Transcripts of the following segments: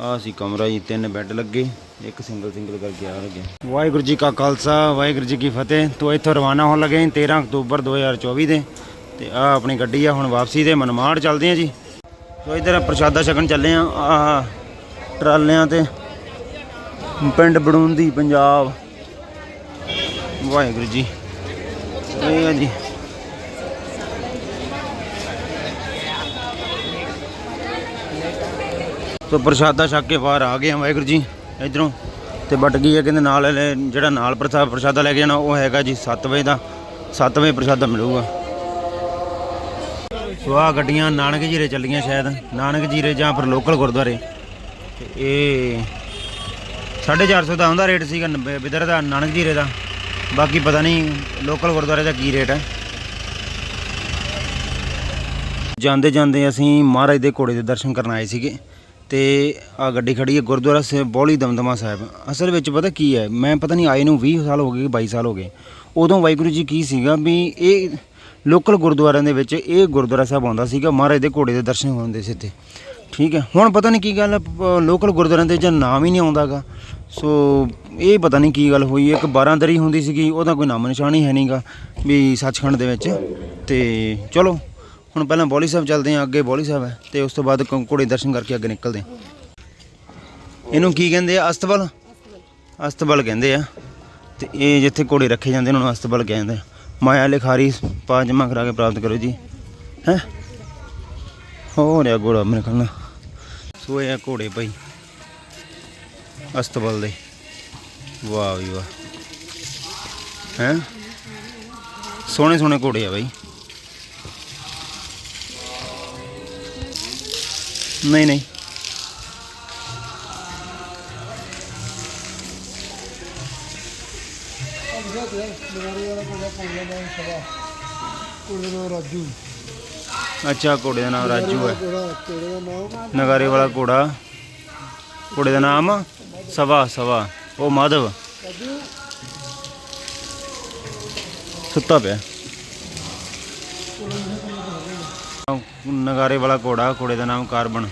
ਆ ਸੀ ਕਮਰਾ ਜੀ, ਤਿੰਨ ਬੈੱਡ ਲੱਗੇ, ਇੱਕ ਸਿੰਗਲ ਸਿੰਗਲ ਕਰਕੇ ਆ ਲੱਗੇ। ਵਾਹਿਗੁਰੂ ਜੀ ਕਾ ਖਾਲਸਾ, ਵਾਹਿਗੁਰੂ ਜੀ ਕੀ ਫਤਿਹ। ਤੋਂ ਇੱਥੋਂ ਰਵਾਨਾ ਹੋਣ ਲੱਗੇ ਹਾਂ 13 ਅਕਤੂਬਰ 2024 ਦੇ। ਤੇ ਆ ਆਪਣੀ ਗੱਡੀ ਆ ਹੁਣ ਵਾਪਸੀ ਦੇ, ਮਨਮਾੜ ਚੱਲਦੇ ਆ ਜੀ। ਸੋ ਇਧਰ ਪ੍ਰਸ਼ਾਦਾ ਛਕਣ ਚੱਲੇ ਆ ਆ ਟਰਾਲਿਆਂ ਤੇ। ਪਿੰਡ ਬੜੂੰਦੀ, ਪੰਜਾਬ। ਵਾਹਿਗੁਰੂ ਜੀ, ਇਹ ਆ ਜੀ। ਸੋ ਪ੍ਰਸ਼ਾਦਾ ਛੱਕ ਕੇ ਬਾਹਰ ਆ ਗਏ ਆ ਵਾਹਿਗੁਰੂ ਜੀ, ਇਧਰੋਂ। ਤੇ ਬਟ ਗਈ ਹੈ, ਕਹਿੰਦੇ ਨਾਲ ਵਾਲੇ ਜਿਹੜਾ ਨਾਲ ਪ੍ਰਸ਼ਾ- ਪ੍ਰਸ਼ਾਦਾ ਲੈ ਕੇ ਜਾਣਾ, ਉਹ ਹੈਗਾ ਜੀ 7 ਵਜੇ ਦਾ। 7 ਵਜੇ ਪ੍ਰਸ਼ਾਦਾ ਮਿਲੂਗਾ। ਸੋ ਆ ਗੱਡੀਆਂ ਨਾਨਕ ਜੀਰੇ ਚੱਲੀਆਂ ਸ਼ਾਇਦ। ਨਾਨਕ ਜੀਰੇ ਜਾਂ ਫਿਰ ਲੋਕਲ ਗੁਰਦੁਆਰੇ। ਤੇ ਇਹ 450 ਦਾ ਉਹਦਾ ਰੇਟ ਸੀਗਾ, ਨੱਬੇ ਬਿਦਰ ਦਾ, ਨਾਨਕ ਜੀਰੇ ਦਾ। ਬਾਕੀ ਪਤਾ ਨਹੀਂ ਲੋਕਲ ਗੁਰਦੁਆਰੇ ਦਾ ਕੀ ਰੇਟ ਹੈ। ਜਾਂਦੇ ਜਾਂਦੇ ਅਸੀਂ ਮਹਾਰਾਜ ਦੇ ਘੋੜੇ ਦੇ ਦਰਸ਼ਨ ਕਰਨ ਆਏ ਸੀਗੇ। ਤੇ ਆ ਗੱਡੀ ਖੜੀ ਹੈ ਗੁਰਦੁਆਰਾ ਸਾਹਿਬ, ਬੋਲੀ ਦਮਦਮਾ ਸਾਹਿਬ। ਅਸਲ ਵਿੱਚ ਪਤਾ ਕੀ ਹੈ, ਮੈਂ ਪਤਾ ਨਹੀਂ, ਆਏ ਨੂੰ 20 ਸਾਲ ਹੋ ਗਏ ਕਿ 22 ਸਾਲ ਹੋ ਗਏ। ਉਦੋਂ ਵਾਹਿਗੁਰੂ ਜੀ ਕੀ ਸੀਗਾ ਵੀ ਇਹ ਲੋਕਲ ਗੁਰਦੁਆਰਿਆਂ ਦੇ ਵਿੱਚ ਇਹ ਗੁਰਦੁਆਰਾ ਸਾਹਿਬ ਆਉਂਦਾ ਸੀਗਾ, ਮਹਾਰਾਜ ਦੇ ਘੋੜੇ ਦੇ ਦਰਸ਼ਨ ਹੁੰਦੇ ਸੀ ਇੱਥੇ ਠੀਕ ਹੈ, ਹੁਣ ਪਤਾ ਨਹੀਂ ਕੀ ਗੱਲ ਲੋਕਲ ਗੁਰਦੁਆਰਿਆਂ ਦੇ ਜਾਂ ਨਾਮ ਹੀ ਨਹੀਂ ਆਉਂਦਾਗਾ। ਸੋ ਇਹ ਪਤਾ ਨਹੀਂ ਕੀ ਗੱਲ ਹੋਈ ਇੱਕ 12 ਦਰੀ ਹੁੰਦੀ ਸੀਗੀ, ਉਹਦਾ ਕੋਈ ਨਾਮ ਨਿਸ਼ਾਨ ਹੀ ਹੈ ਨਹੀਂਗਾ ਵੀ ਸੱਚਖੰਡ ਦੇ ਵਿੱਚ। ਤੇ ਚਲੋ ਹੁਣ ਪਹਿਲਾਂ ਬੋਲੀ ਸਾਹਿਬ ਚੱਲਦੇ ਹਾਂ, ਅੱਗੇ ਬੋਲੀ ਸਾਹਿਬ ਹੈ, ਤੇ ਉਸ ਤੋਂ ਬਾਅਦ ਕ- ਘੋੜੇ ਦਰਸ਼ਨ ਕਰਕੇ ਅੱਗੇ ਨਿਕਲਦੇ ਹਾਂ। ਇਹਨੂੰ ਕੀ ਕਹਿੰਦੇ ਆ? ਅਸਤਬਲ? ਅਸਤਬਲ ਕਹਿੰਦੇ ਆ। ਤੇ ਇਹ ਜਿੱਥੇ ਘੋੜੇ ਰੱਖੇ ਜਾਂਦੇ ਉਹਨਾਂ ਨੂੰ ਅਸਤਬਲ ਕਹਿੰਦੇ ਆ। ਮਾਇਆ ਲਿਖਾਰੀ ਪਾ ਜਮਾ ਕਰਾ ਕੇ ਪ੍ਰਾਪਤ ਕਰੋ ਜੀ। ਹੈ? ਹੋ ਰਿਹਾ ਘੋੜਾ ਮੇਰੇ ਖਿਆਲ ਨਾਲ ਸੋ ਇਹ ਘੋੜੇ ਭਾਈ। ਅਸਤਬਲ ਦੇ। ਵਾਹ ਵੀ ਵਾਹ। ਹੈ? ਸੋਹਣੇ ਸੋਹਣੇ ਘੋੜੇ ਆ ਬਾਈ। ਨਹੀਂ ਨਹੀਂ। ਰਾਜੂ ਅੱਛਾ, ਘੋੜੇ ਦਾ ਨਾਮ ਰਾਜੂ ਹੈ। ਨਗਾਰੇ ਵਾਲਾ ਘੋੜਾ। ਘੋੜੇ ਦਾ ਨਾਮ ਸਵਾ ਸਵਾ। ਉਹ ਮਾਧਵ। ਸੁੱਤਾ ਪਿਆ। ਨਗਾਰੇ ਵਾਲਾ ਘੋੜਾ, ਘੋੜੇ ਦਾ ਨਾਮ ਕਾਰਬਨ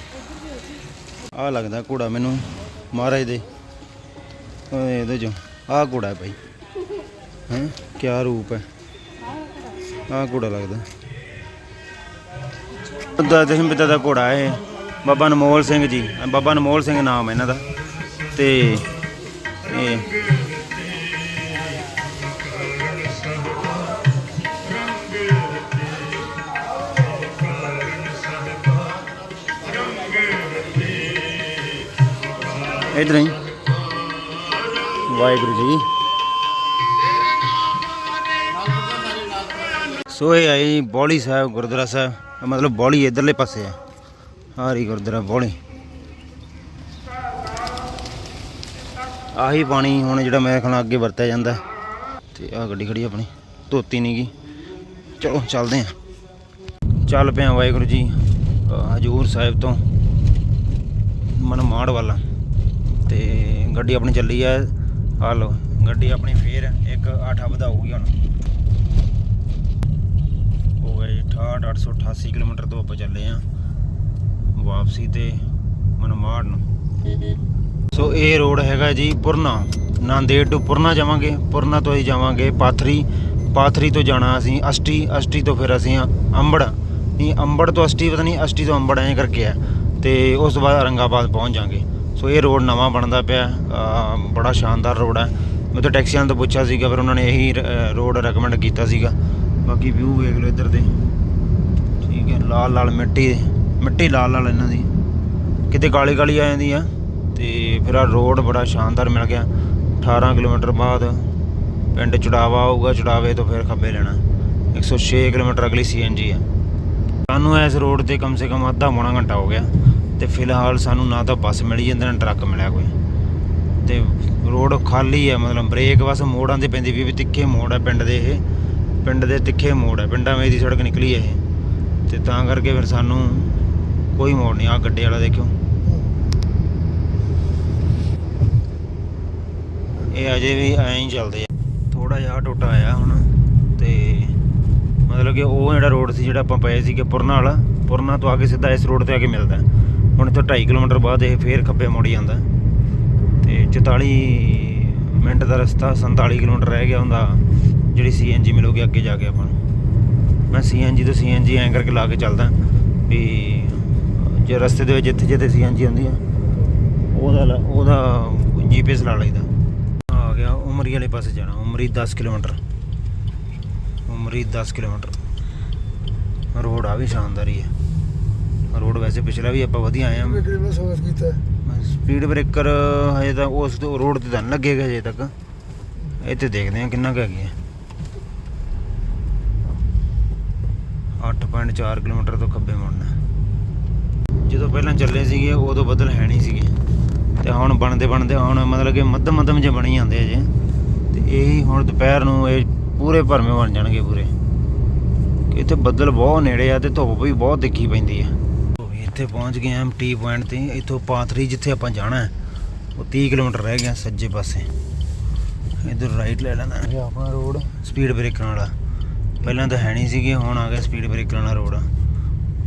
ਆ ਲੱਗਦਾ ਘੋੜਾ ਮੈਨੂੰ, ਮਹਾਰਾਜ ਦੇ। ਓਏ ਇਹਦੇ ਚੋਂ। ਆਹ ਘੋੜਾ ਹੈ ਭਾਈ। ਹੈ? ਕਿਆ ਰੂਪ ਹੈ। ਆਹ ਘੋੜਾ ਲੱਗਦਾ। ਦਾ ਦਸ਼ਮ ਪਿਤਾ ਦਾ ਘੋੜਾ ਹੈ ਇਹ। ਬਾਬਾ ਅਨਮੋਲ ਸਿੰਘ ਜੀ। ਬਾਬਾ ਅਨਮੋਲ ਸਿੰਘ ਨਾਮ ਹੈ ਇਹਨਾਂ ਦਾ। ਤੇ ਇਹ ਇਧਰ ਹੀ ਵਾਹਿਗੁਰੂ ਜੀ। ਸੋ ਇਹ ਆਈ ਬੋਲੀ ਸਾਹਿਬ, ਗੁਰਦੁਆਰਾ ਸਾਹਿਬ। ਮਤਲਬ ਬੌਲੀ ਇਧਰਲੇ ਪਾਸੇ ਆ। ਹਾਰੀ ਗੁਰਦੁਆਰਾ ਬੌਲੀ। ਆਹੀ ਪਾਣੀ ਹੁਣ ਜਿਹੜਾ ਮੈਂ ਖਣਾ ਅੱਗੇ ਵਰਤਿਆ ਜਾਂਦਾ। ਹੈ। ਤੇ ਆ ਗੱਡੀ ਖੜੀ ਆਪਣੀ। ਧੋਤੀ ਨਹੀਂ ਗਈ ਚਲੋ, ਚੱਲਦੇ ਹਾਂ ਚੱਲ ਪਿਆ ਵਾਹਿਗੁਰੂ ਜੀ। ਹਜੂਰ ਸਾਹਿਬ ਤੋਂ ਮਨਮਾੜ ਵੱਲ। ਗੱਡੀ ਆਪਣੀ ਚੱਲੀ ਆ ਆ ਲਓ, ਗੱਡੀ ਆਪਣੀ ਫੇਰ ਇੱਕ 8 ਵਧਾਊਗੀ ਹੁਣ। ਹੋ ਗਏ 68 888 ਕਿਲੋਮੀਟਰ ਤੋਂ ਆਪਾਂ ਚੱਲੇ ਆ ਵਾਪਸੀ ਤੇ ਮਨਮਾੜ ਨੂੰ। ਸੋ ਇਹ ਰੋਡ ਹੈਗਾ ਜੀ ਪੁਰਨਾ। ਨਾਂਦੇੜ ਤੋਂ ਪੁਰਨਾ ਜਾਵਾਂਗੇ। ਪੁਰਨਾ ਤੋਂ ਹੀ ਜਾਵਾਂਗੇ ਪਾਥਰੀ। ਪਾਥਰੀ ਤੋਂ ਜਾਣਾ ਅਸੀਂ ਅਸ਼ਟੀ। ਅਸ਼ਟੀ ਤੋਂ ਫਿਰ ਅਸੀਂ ਅੰਬੜ। ਨਹੀਂ, ਅੰਬੜ ਤੋਂ ਅਸ਼ਟੀ ਪਤਾ ਨਹੀਂ ਅਸ਼ਟੀ ਤੋਂ ਅੰਬੜ ਐਂ ਕਰਕੇ ਆ ਤੇ ਉਸ ਤੋਂ ਬਾਅਦ ਔਰੰਗਾਬਾਦ ਪਹੁੰਚ ਜਾਾਂਗੇ। ਸੋ ਇਹ ਰੋਡ ਨਵਾਂ ਬਣਦਾ ਪਿਆ ਬੜਾ ਸ਼ਾਨਦਾਰ ਰੋਡ ਹੈ। ਮੈਂ ਤਾਂ ਟੈਕਸੀਆਂ ਤੋਂ ਪੁੱਛਿਆ ਸੀਗਾ, ਫਿਰ ਉਹਨਾਂ ਨੇ ਇਹੀ ਰੋਡ ਰეკਮੈਂਡ ਕੀਤਾ ਸੀਗਾ। ਬਾਕੀ ਵਿਊ ਵੇਖ ਲਓ ਇੱਧਰ ਦੇ। ਠੀਕ ਹੈ, ਲਾਲ ਲਾਲ ਮਿੱਟੀ ਮਿੱਟੀ ਲਾਲ ਲਾਲ ਇਹਨਾਂ ਦੀ। ਕਿਤੇ ਕਾਲੀ ਕਾਲੀ ਆ ਜਾਂਦੀ ਆ। ਤੇ ਫਿਰ ਆ ਰੋਡ ਬੜਾ ਸ਼ਾਨਦਾਰ ਮਿਲ ਗਿਆ। 18 ਕਿਲੋਮੀਟਰ ਬਾਅਦ ਪਿੰਡ ਚੜਾਵਾ ਆਊਗਾ, ਚੜਾਵੇ ਤੋਂ ਫਿਰ ਖੱਬੇ ਲੈਣਾ। 106 ਕਿਲੋਮੀਟਰ ਅਗਲੀ ਸੀਐਨਜੀ ਆ। ਸਾਨੂੰ ਇਸ ਰੋਡ ਤੇ ਕਮ ਸੇ ਕਮ ਅੱਧਾ ਪੌਣਾ ਘੰਟਾ ਹੋ ਗਿਆ। ਤੇ ਫਿਲਹਾਲ ਸਾਨੂੰ ਨਾ ਤਾਂ ਬੱਸ ਮਿਲੀ ਜਾਂਦੀ, ਨਾ ਟਰੱਕ ਮਿਲਿਆ ਕੋਈ। ਤੇ ਰੋਡ ਖਾਲੀ ਹੈ ਮਤਲਬ ਬ੍ਰੇਕ ਬਸ ਮੋੜਾਂ ਤੇ ਪੈਂਦੀ ਵੀ ਤਿੱਖੇ ਮੋੜ ਹੈ ਪਿੰਡ ਦੇ ਇਹ। ਪਿੰਡ ਦੇ ਤਿੱਖੇ ਮੋੜ ਹੈ ਪਿੰਡਾਂ ਵਿੱਚ ਦੀ ਸੜਕ ਨਿਕਲੀ ਹੈ ਇਹ। ਤੇ ਤਾਂ ਕਰਕੇ ਫਿਰ ਸਾਨੂੰ ਕੋਈ ਮੋੜ ਨਹੀਂ ਆ ਗੱਡੇ ਵਾਲਾ ਦੇਖਿਓ। ਇਹ ਅਜੇ ਵੀ ਐਂ ਹੀ ਚੱਲਦੇ ਆ। ਥੋੜਾ ਜਿਹਾ ਟੋਟਾ ਆਇਆ ਹੁਣ, ਤੇ ਮਤਲਬ ਕਿ ਉਹ ਜਿਹੜਾ ਰੋਡ ਸੀ ਜਿਹੜਾ ਆਪਾਂ ਪਏ ਸੀਗੇ ਪੁਰਨਾ ਵਾਲਾ, ਪੁਰਨਾ ਤੋਂ ਆ ਕੇ ਸਿੱਧਾ ਇਸ ਰੋਡ ਤੇ ਆ ਕੇ ਮਿਲਦਾ। ਹੁਣ ਇੱਥੋਂ 2.5 ਕਿਲੋਮੀਟਰ ਬਾਅਦ ਇਹ ਫੇਰ ਖੱਬੇ ਮੁੜ ਜਾਂਦਾ। ਤੇ 44 ਮਿੰਟ ਦਾ ਰਸਤਾ 47 ਕਿਲੋਮੀਟਰ ਰਹਿ ਗਿਆ ਹੁੰਦਾ, ਜਿਹੜੀ ਸੀਐਨਜੀ ਮਿਲੂਗੀ ਅੱਗੇ ਜਾ ਕੇ ਆਪਾਂ ਨੂੰ। ਮੈਂ ਸੀਐਨਜੀ ਤੋਂ ਸੀਐਨਜੀ ਐਂ ਕਰਕੇ ਲਾ ਕੇ ਚੱਲਦਾ, ਵੀ ਜੇ ਰਸਤੇ ਦੇ ਵਿੱਚ ਜਿੱਥੇ ਜਿੱਥੇ ਸੀਐਨਜੀ ਆਉਂਦੀ ਆ ਉਹਦਾ ਲਾ- ਉਹਦਾ ਜੀਪੀਐਸ ਲਾ ਲਈਦਾ। ਆ ਗਿਆ ਉਮਰੀ ਵਾਲੇ ਪਾਸੇ ਜਾਣਾ, Umri 10 kilometre. Umri 10 kilometre. Road ਆ ਵੀ ਸ਼ਾਨਦਾਰ ਹੀ ਹੈ। ਰੋਡ ਵੈਸੇ ਪਿਛਲਾ ਵੀ ਆਪਾਂ ਵਧੀਆ ਆਏ ਆ ਕੀਤਾ ਸਪੀਡ ਬ੍ਰੇਕਰ ਹਜੇ ਤਾਂ ਉਸ ਰੋਡ ਤੇ ਤਾਂ ਨਹੀਂ ਲੱਗੇਗਾ ਹਜੇ ਤੱਕ। ਇੱਥੇ ਦੇਖਦੇ ਆ ਕਿੰਨਾ ਕੁ ਹੈਗੀ ਹੈ 8.4 ਕਿਲੋਮੀਟਰ ਤੋਂ ਖੱਬੇ ਮੁੜਨਾ। ਜਦੋਂ ਪਹਿਲਾਂ ਚੱਲੇ ਸੀਗੇ ਉਦੋਂ ਬੱਦਲ ਹੈ ਨਹੀਂ ਸੀਗੇ। ਤੇ ਹੁਣ ਬਣਦੇ ਬਣਦੇ ਹੁਣ ਮਤਲਬ ਕਿ ਮੱਧਮ ਮੱਧਮ ਜਿਹੇ ਬਣੀ ਜਾਂਦੇ ਅਜੇ ਤੇ ਇਹੀ ਹੁਣ ਦੁਪਹਿਰ ਨੂੰ ਇਹ ਪੂਰੇ ਭਰਮੇ ਬਣ ਜਾਣਗੇ ਪੂਰੇ। ਕਿ ਇੱਥੇ ਬੱਦਲ ਬਹੁਤ ਨੇੜੇ ਆ ਤੇ ਧੁੱਪ ਵੀ ਬਹੁਤ ਤਿੱਖੀ ਪੈਂਦੀ ਆ। ਇੱਥੇ ਪਹੁੰਚ ਗਏ ਆ ਟੀ ਪੁਆਇੰਟ ਤੇ ਇੱਥੋਂ ਪਾਥਰੀ ਜਿੱਥੇ ਆਪਾਂ ਜਾਣਾ ਹੈ, ਉਹ 30 ਕਿਲੋਮੀਟਰ ਰਹਿ ਗਿਆ ਸੱਜੇ ਪਾਸੇ। ਇਧਰ ਰਾਈਟ ਲੈ ਲੈਣਾ ਇਹ ਆਪਣਾ ਰੋਡ ਸਪੀਡ ਬ੍ਰੇਕਰ ਵਾਲਾ ਪਹਿਲਾਂ ਤਾਂ ਹੈ ਨਹੀਂ ਸੀਗੇ ਹੁਣ ਆ ਗਿਆ ਸਪੀਡ ਬ੍ਰੇਕਰ ਵਾਲਾ ਰੋਡ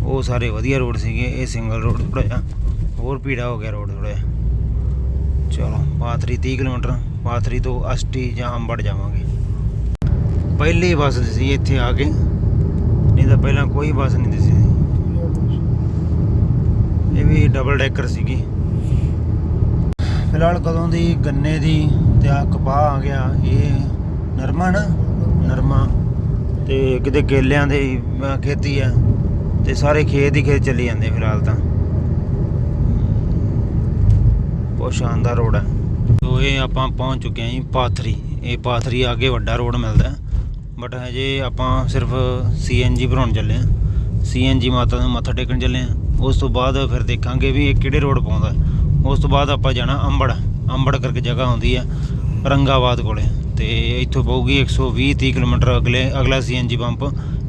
ਉਹ ਸਾਰੇ ਵਧੀਆ ਰੋਡ ਸੀਗੇ ਇਹ ਸਿੰਗਲ ਰੋਡ ਥੋੜਾ ਜਿਹਾ। ਹੋਰ ਭੀੜਾ ਹੋ ਗਿਆ ਰੋਡ ਥੋੜਾ ਜਿਹਾ। ਚਲੋ ਪਾਥਰੀ 30 ਕਿਲੋਮੀਟਰ ਪਾਥਰੀ ਤੋਂ ਅਸਟੀ ਜਾਂ ਅੰਬੜ ਜਾਵਾਂਗੇ। ਪਹਿਲੀ ਬੱਸ ਸੀ ਇੱਥੇ ਆ ਕੇ। ਨਹੀਂ ਤਾਂ ਪਹਿਲਾਂ ਕੋਈ ਬੱਸ ਨਹੀਂ ਦਿਸੀ ਇਹ ਵੀ ਡਬਲ ਡੈਕਰ ਸੀਗੀ। ਫਿਲਹਾਲ ਕਦੋਂ ਦੀ ਗੰਨੇ ਦੀ ਤੇ ਆ ਕਪਾਹ ਆ ਗਿਆ, ਇਹ ਨਰਮਾ ਨਾ? ਨਰਮਾ। ਤੇ ਕਿਤੇ ਕੇਲਿਆਂ ਦੀ ਖੇਤੀ ਆ। ਤੇ ਸਾਰੇ ਖੇਤ ਹੀ ਖੇਤ ਚੱਲੀ ਜਾਂਦੇ ਫਿਲਹਾਲ ਤਾਂ। ਬਹੁਤ ਸ਼ਾਨਦਾਰ ਰੋਡ ਹੈ ਤੋ ਇਹ ਆਪਾਂ ਪਹੁੰਚ ਚੁੱਕੇ ਹਾਂ ਜੀ ਪਾਥਰੀ। ਇਹ ਪਾਥਰੀ ਅੱਗੇ ਵੱਡਾ ਰੋਡ ਮਿਲਦਾ। ਬਟ ਹਜੇ ਆਪਾਂ ਸਿਰਫ ਸੀਐਨਜੀ ਭਰਾਉਣ ਚੱਲੇ ਹਾਂ। ਸੀਐਨਜੀ ਮਾਤਾ ਨੂੰ ਮੱਥਾ ਟੇਕਣ ਚੱਲੇ ਹਾਂ। ਉਸ ਤੋਂ ਬਾਅਦ ਫਿਰ ਦੇਖਾਂਗੇ ਵੀ ਇਹ ਕਿਹੜੇ ਰੋਡ ਪਾਉਂਦਾ। ਉਸ ਤੋਂ ਬਾਅਦ ਆਪਾਂ ਜਾਣਾ ਅੰਬੜ। ਅੰਬੜ ਕਰਕੇ ਜਗ੍ਹਾ ਆਉਂਦੀ ਆ ਰੰਗਾਬਾਦ ਕੋਲੇ। ਤੇ ਇੱਥੋਂ ਪਊਗੀ 120 30 ਕਿਲੋਮੀਟਰ ਅਗਲੇ, ਅਗਲਾ ਸੀਐਨਜੀ ਪੰਪ।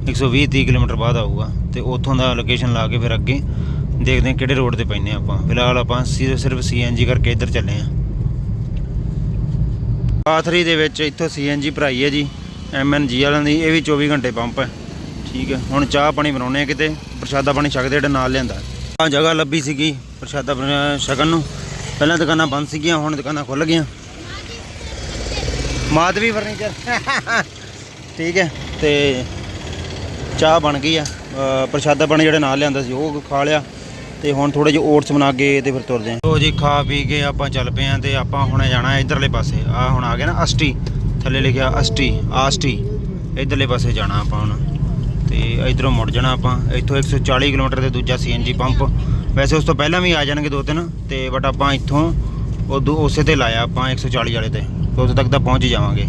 120 30 ਕਿਲੋਮੀਟਰ ਬਾਅਦ ਆਊਗਾ। ਤੇ ਉੱਥੋਂ ਦਾ ਲੋਕੇਸ਼ਨ ਲਾ ਕੇ ਫਿਰ ਅੱਗੇ ਦੇਖਦੇ ਹਾਂ ਕਿਹੜੇ ਰੋਡ ਤੇ ਪੈਨੇ ਆਪਾਂ। ਫਿਲਹਾਲ ਆਪਾਂ ਸਿਰ- ਸਿਰਫ ਸੀਐਨਜੀ ਕਰਕੇ ਇੱਧਰ ਚੱਲੇ ਹਾਂ। ਪਾਥਰੀ ਦੇ ਵਿੱਚ ਇੱਥੋਂ ਸੀਐਨਜੀ ਭਰਾਈ ਹੈ ਜੀ। ਐਮਐਨਜੀ ਵਾਲਿਆਂ ਦੀ, ਇਹ ਵੀ 24 ਘੰਟੇ ਪੰਪ ਹੈ। ਠੀਕ ਹੈ। ਹੁਣ ਚਾਹ ਪਾਣੀ ਬਣਾਉਣੇ ਆ ਕਿਤੇ। ਪ੍ਰਸ਼ਾਦਾ ਪਾਣੀ ਛਕਦੇ ਜਿਹੜਾ ਨਾਲ ਲਿਆਂਦਾ। ਆ ਜਗ੍ਹਾ ਲੱਭੀ ਸੀਗੀ ਪ੍ਰਸ਼ਾਦਾ ਛਕਣ ਨੂੰ। ਪਹਿਲਾਂ ਦੁਕਾਨਾਂ ਬੰਦ ਸੀਗੀਆਂ, ਹੁਣ ਦੁਕਾਨਾਂ ਖੁੱਲ ਗਈਆਂ। ਮਾਧਵੀ ਫਰਨੀਚਰ। ਠੀਕ ਹੈ। ਤੇ ਚਾਹ ਬਣ ਗਈ ਆ। ਪ੍ਰਸ਼ਾਦਾ ਪਾਣੀ ਜਿਹੜਾ ਨਾਲ ਲਿਆਂਦਾ ਸੀ, ਉਹ ਖਾ ਲਿਆ। ਤੇ ਹੁਣ ਥੋੜੇ ਜਿਹੇ ਓਟਸ ਬਣਾ ਕੇ ਤੇ ਫਿਰ ਤੁਰਦੇ ਆਂ ਲੋ ਜੀ, ਖਾ ਪੀ ਕੇ ਆਪਾਂ ਚੱਲ ਪਏ ਆਂ ਤੇ ਆਪਾਂ ਹੁਣ ਜਾਣਾ ਇਧਰਲੇ ਪਾਸੇ। ਆ ਹੁਣ ਆ ਗਿਆ ਨਾ ਅਸਟੀ। ਥੱਲੇ ਲਿਖਿਆ ਅਸਟੀ, ਆਸਟੀ। ਇਧਰਲੇ ਪਾਸੇ ਜਾਣਾ ਆਪਾਂ ਹੁਣ। ਤੇ ਇਧਰੋਂ ਮੁੜ ਜਾਣਾ ਆਪਾਂ। ਇੱਥੋਂ 140 ਕਿਲੋਮੀਟਰ ਤੇ ਦੂਜਾ ਸੀਐਨਜੀ ਪੰਪ। ਵੈਸੇ ਉਸ ਤੋਂ ਪਹਿਲਾਂ ਵੀ ਆ ਜਾਣਗੇ ਦੋ ਤਿੰਨ, ਤੇ ਬਟ ਆਪਾਂ ਇੱਥੋਂ ਉਦੋਂ ਉਸੇ ਤੇ ਲਾਇਆ ਆਪਾਂ 140 ਵਾਲੇ ਤੇ। ਤੇ ਉੱਥੇ ਤੱਕ ਤਾਂ ਪਹੁੰਚ ਹੀ ਜਾਵਾਂਗੇ।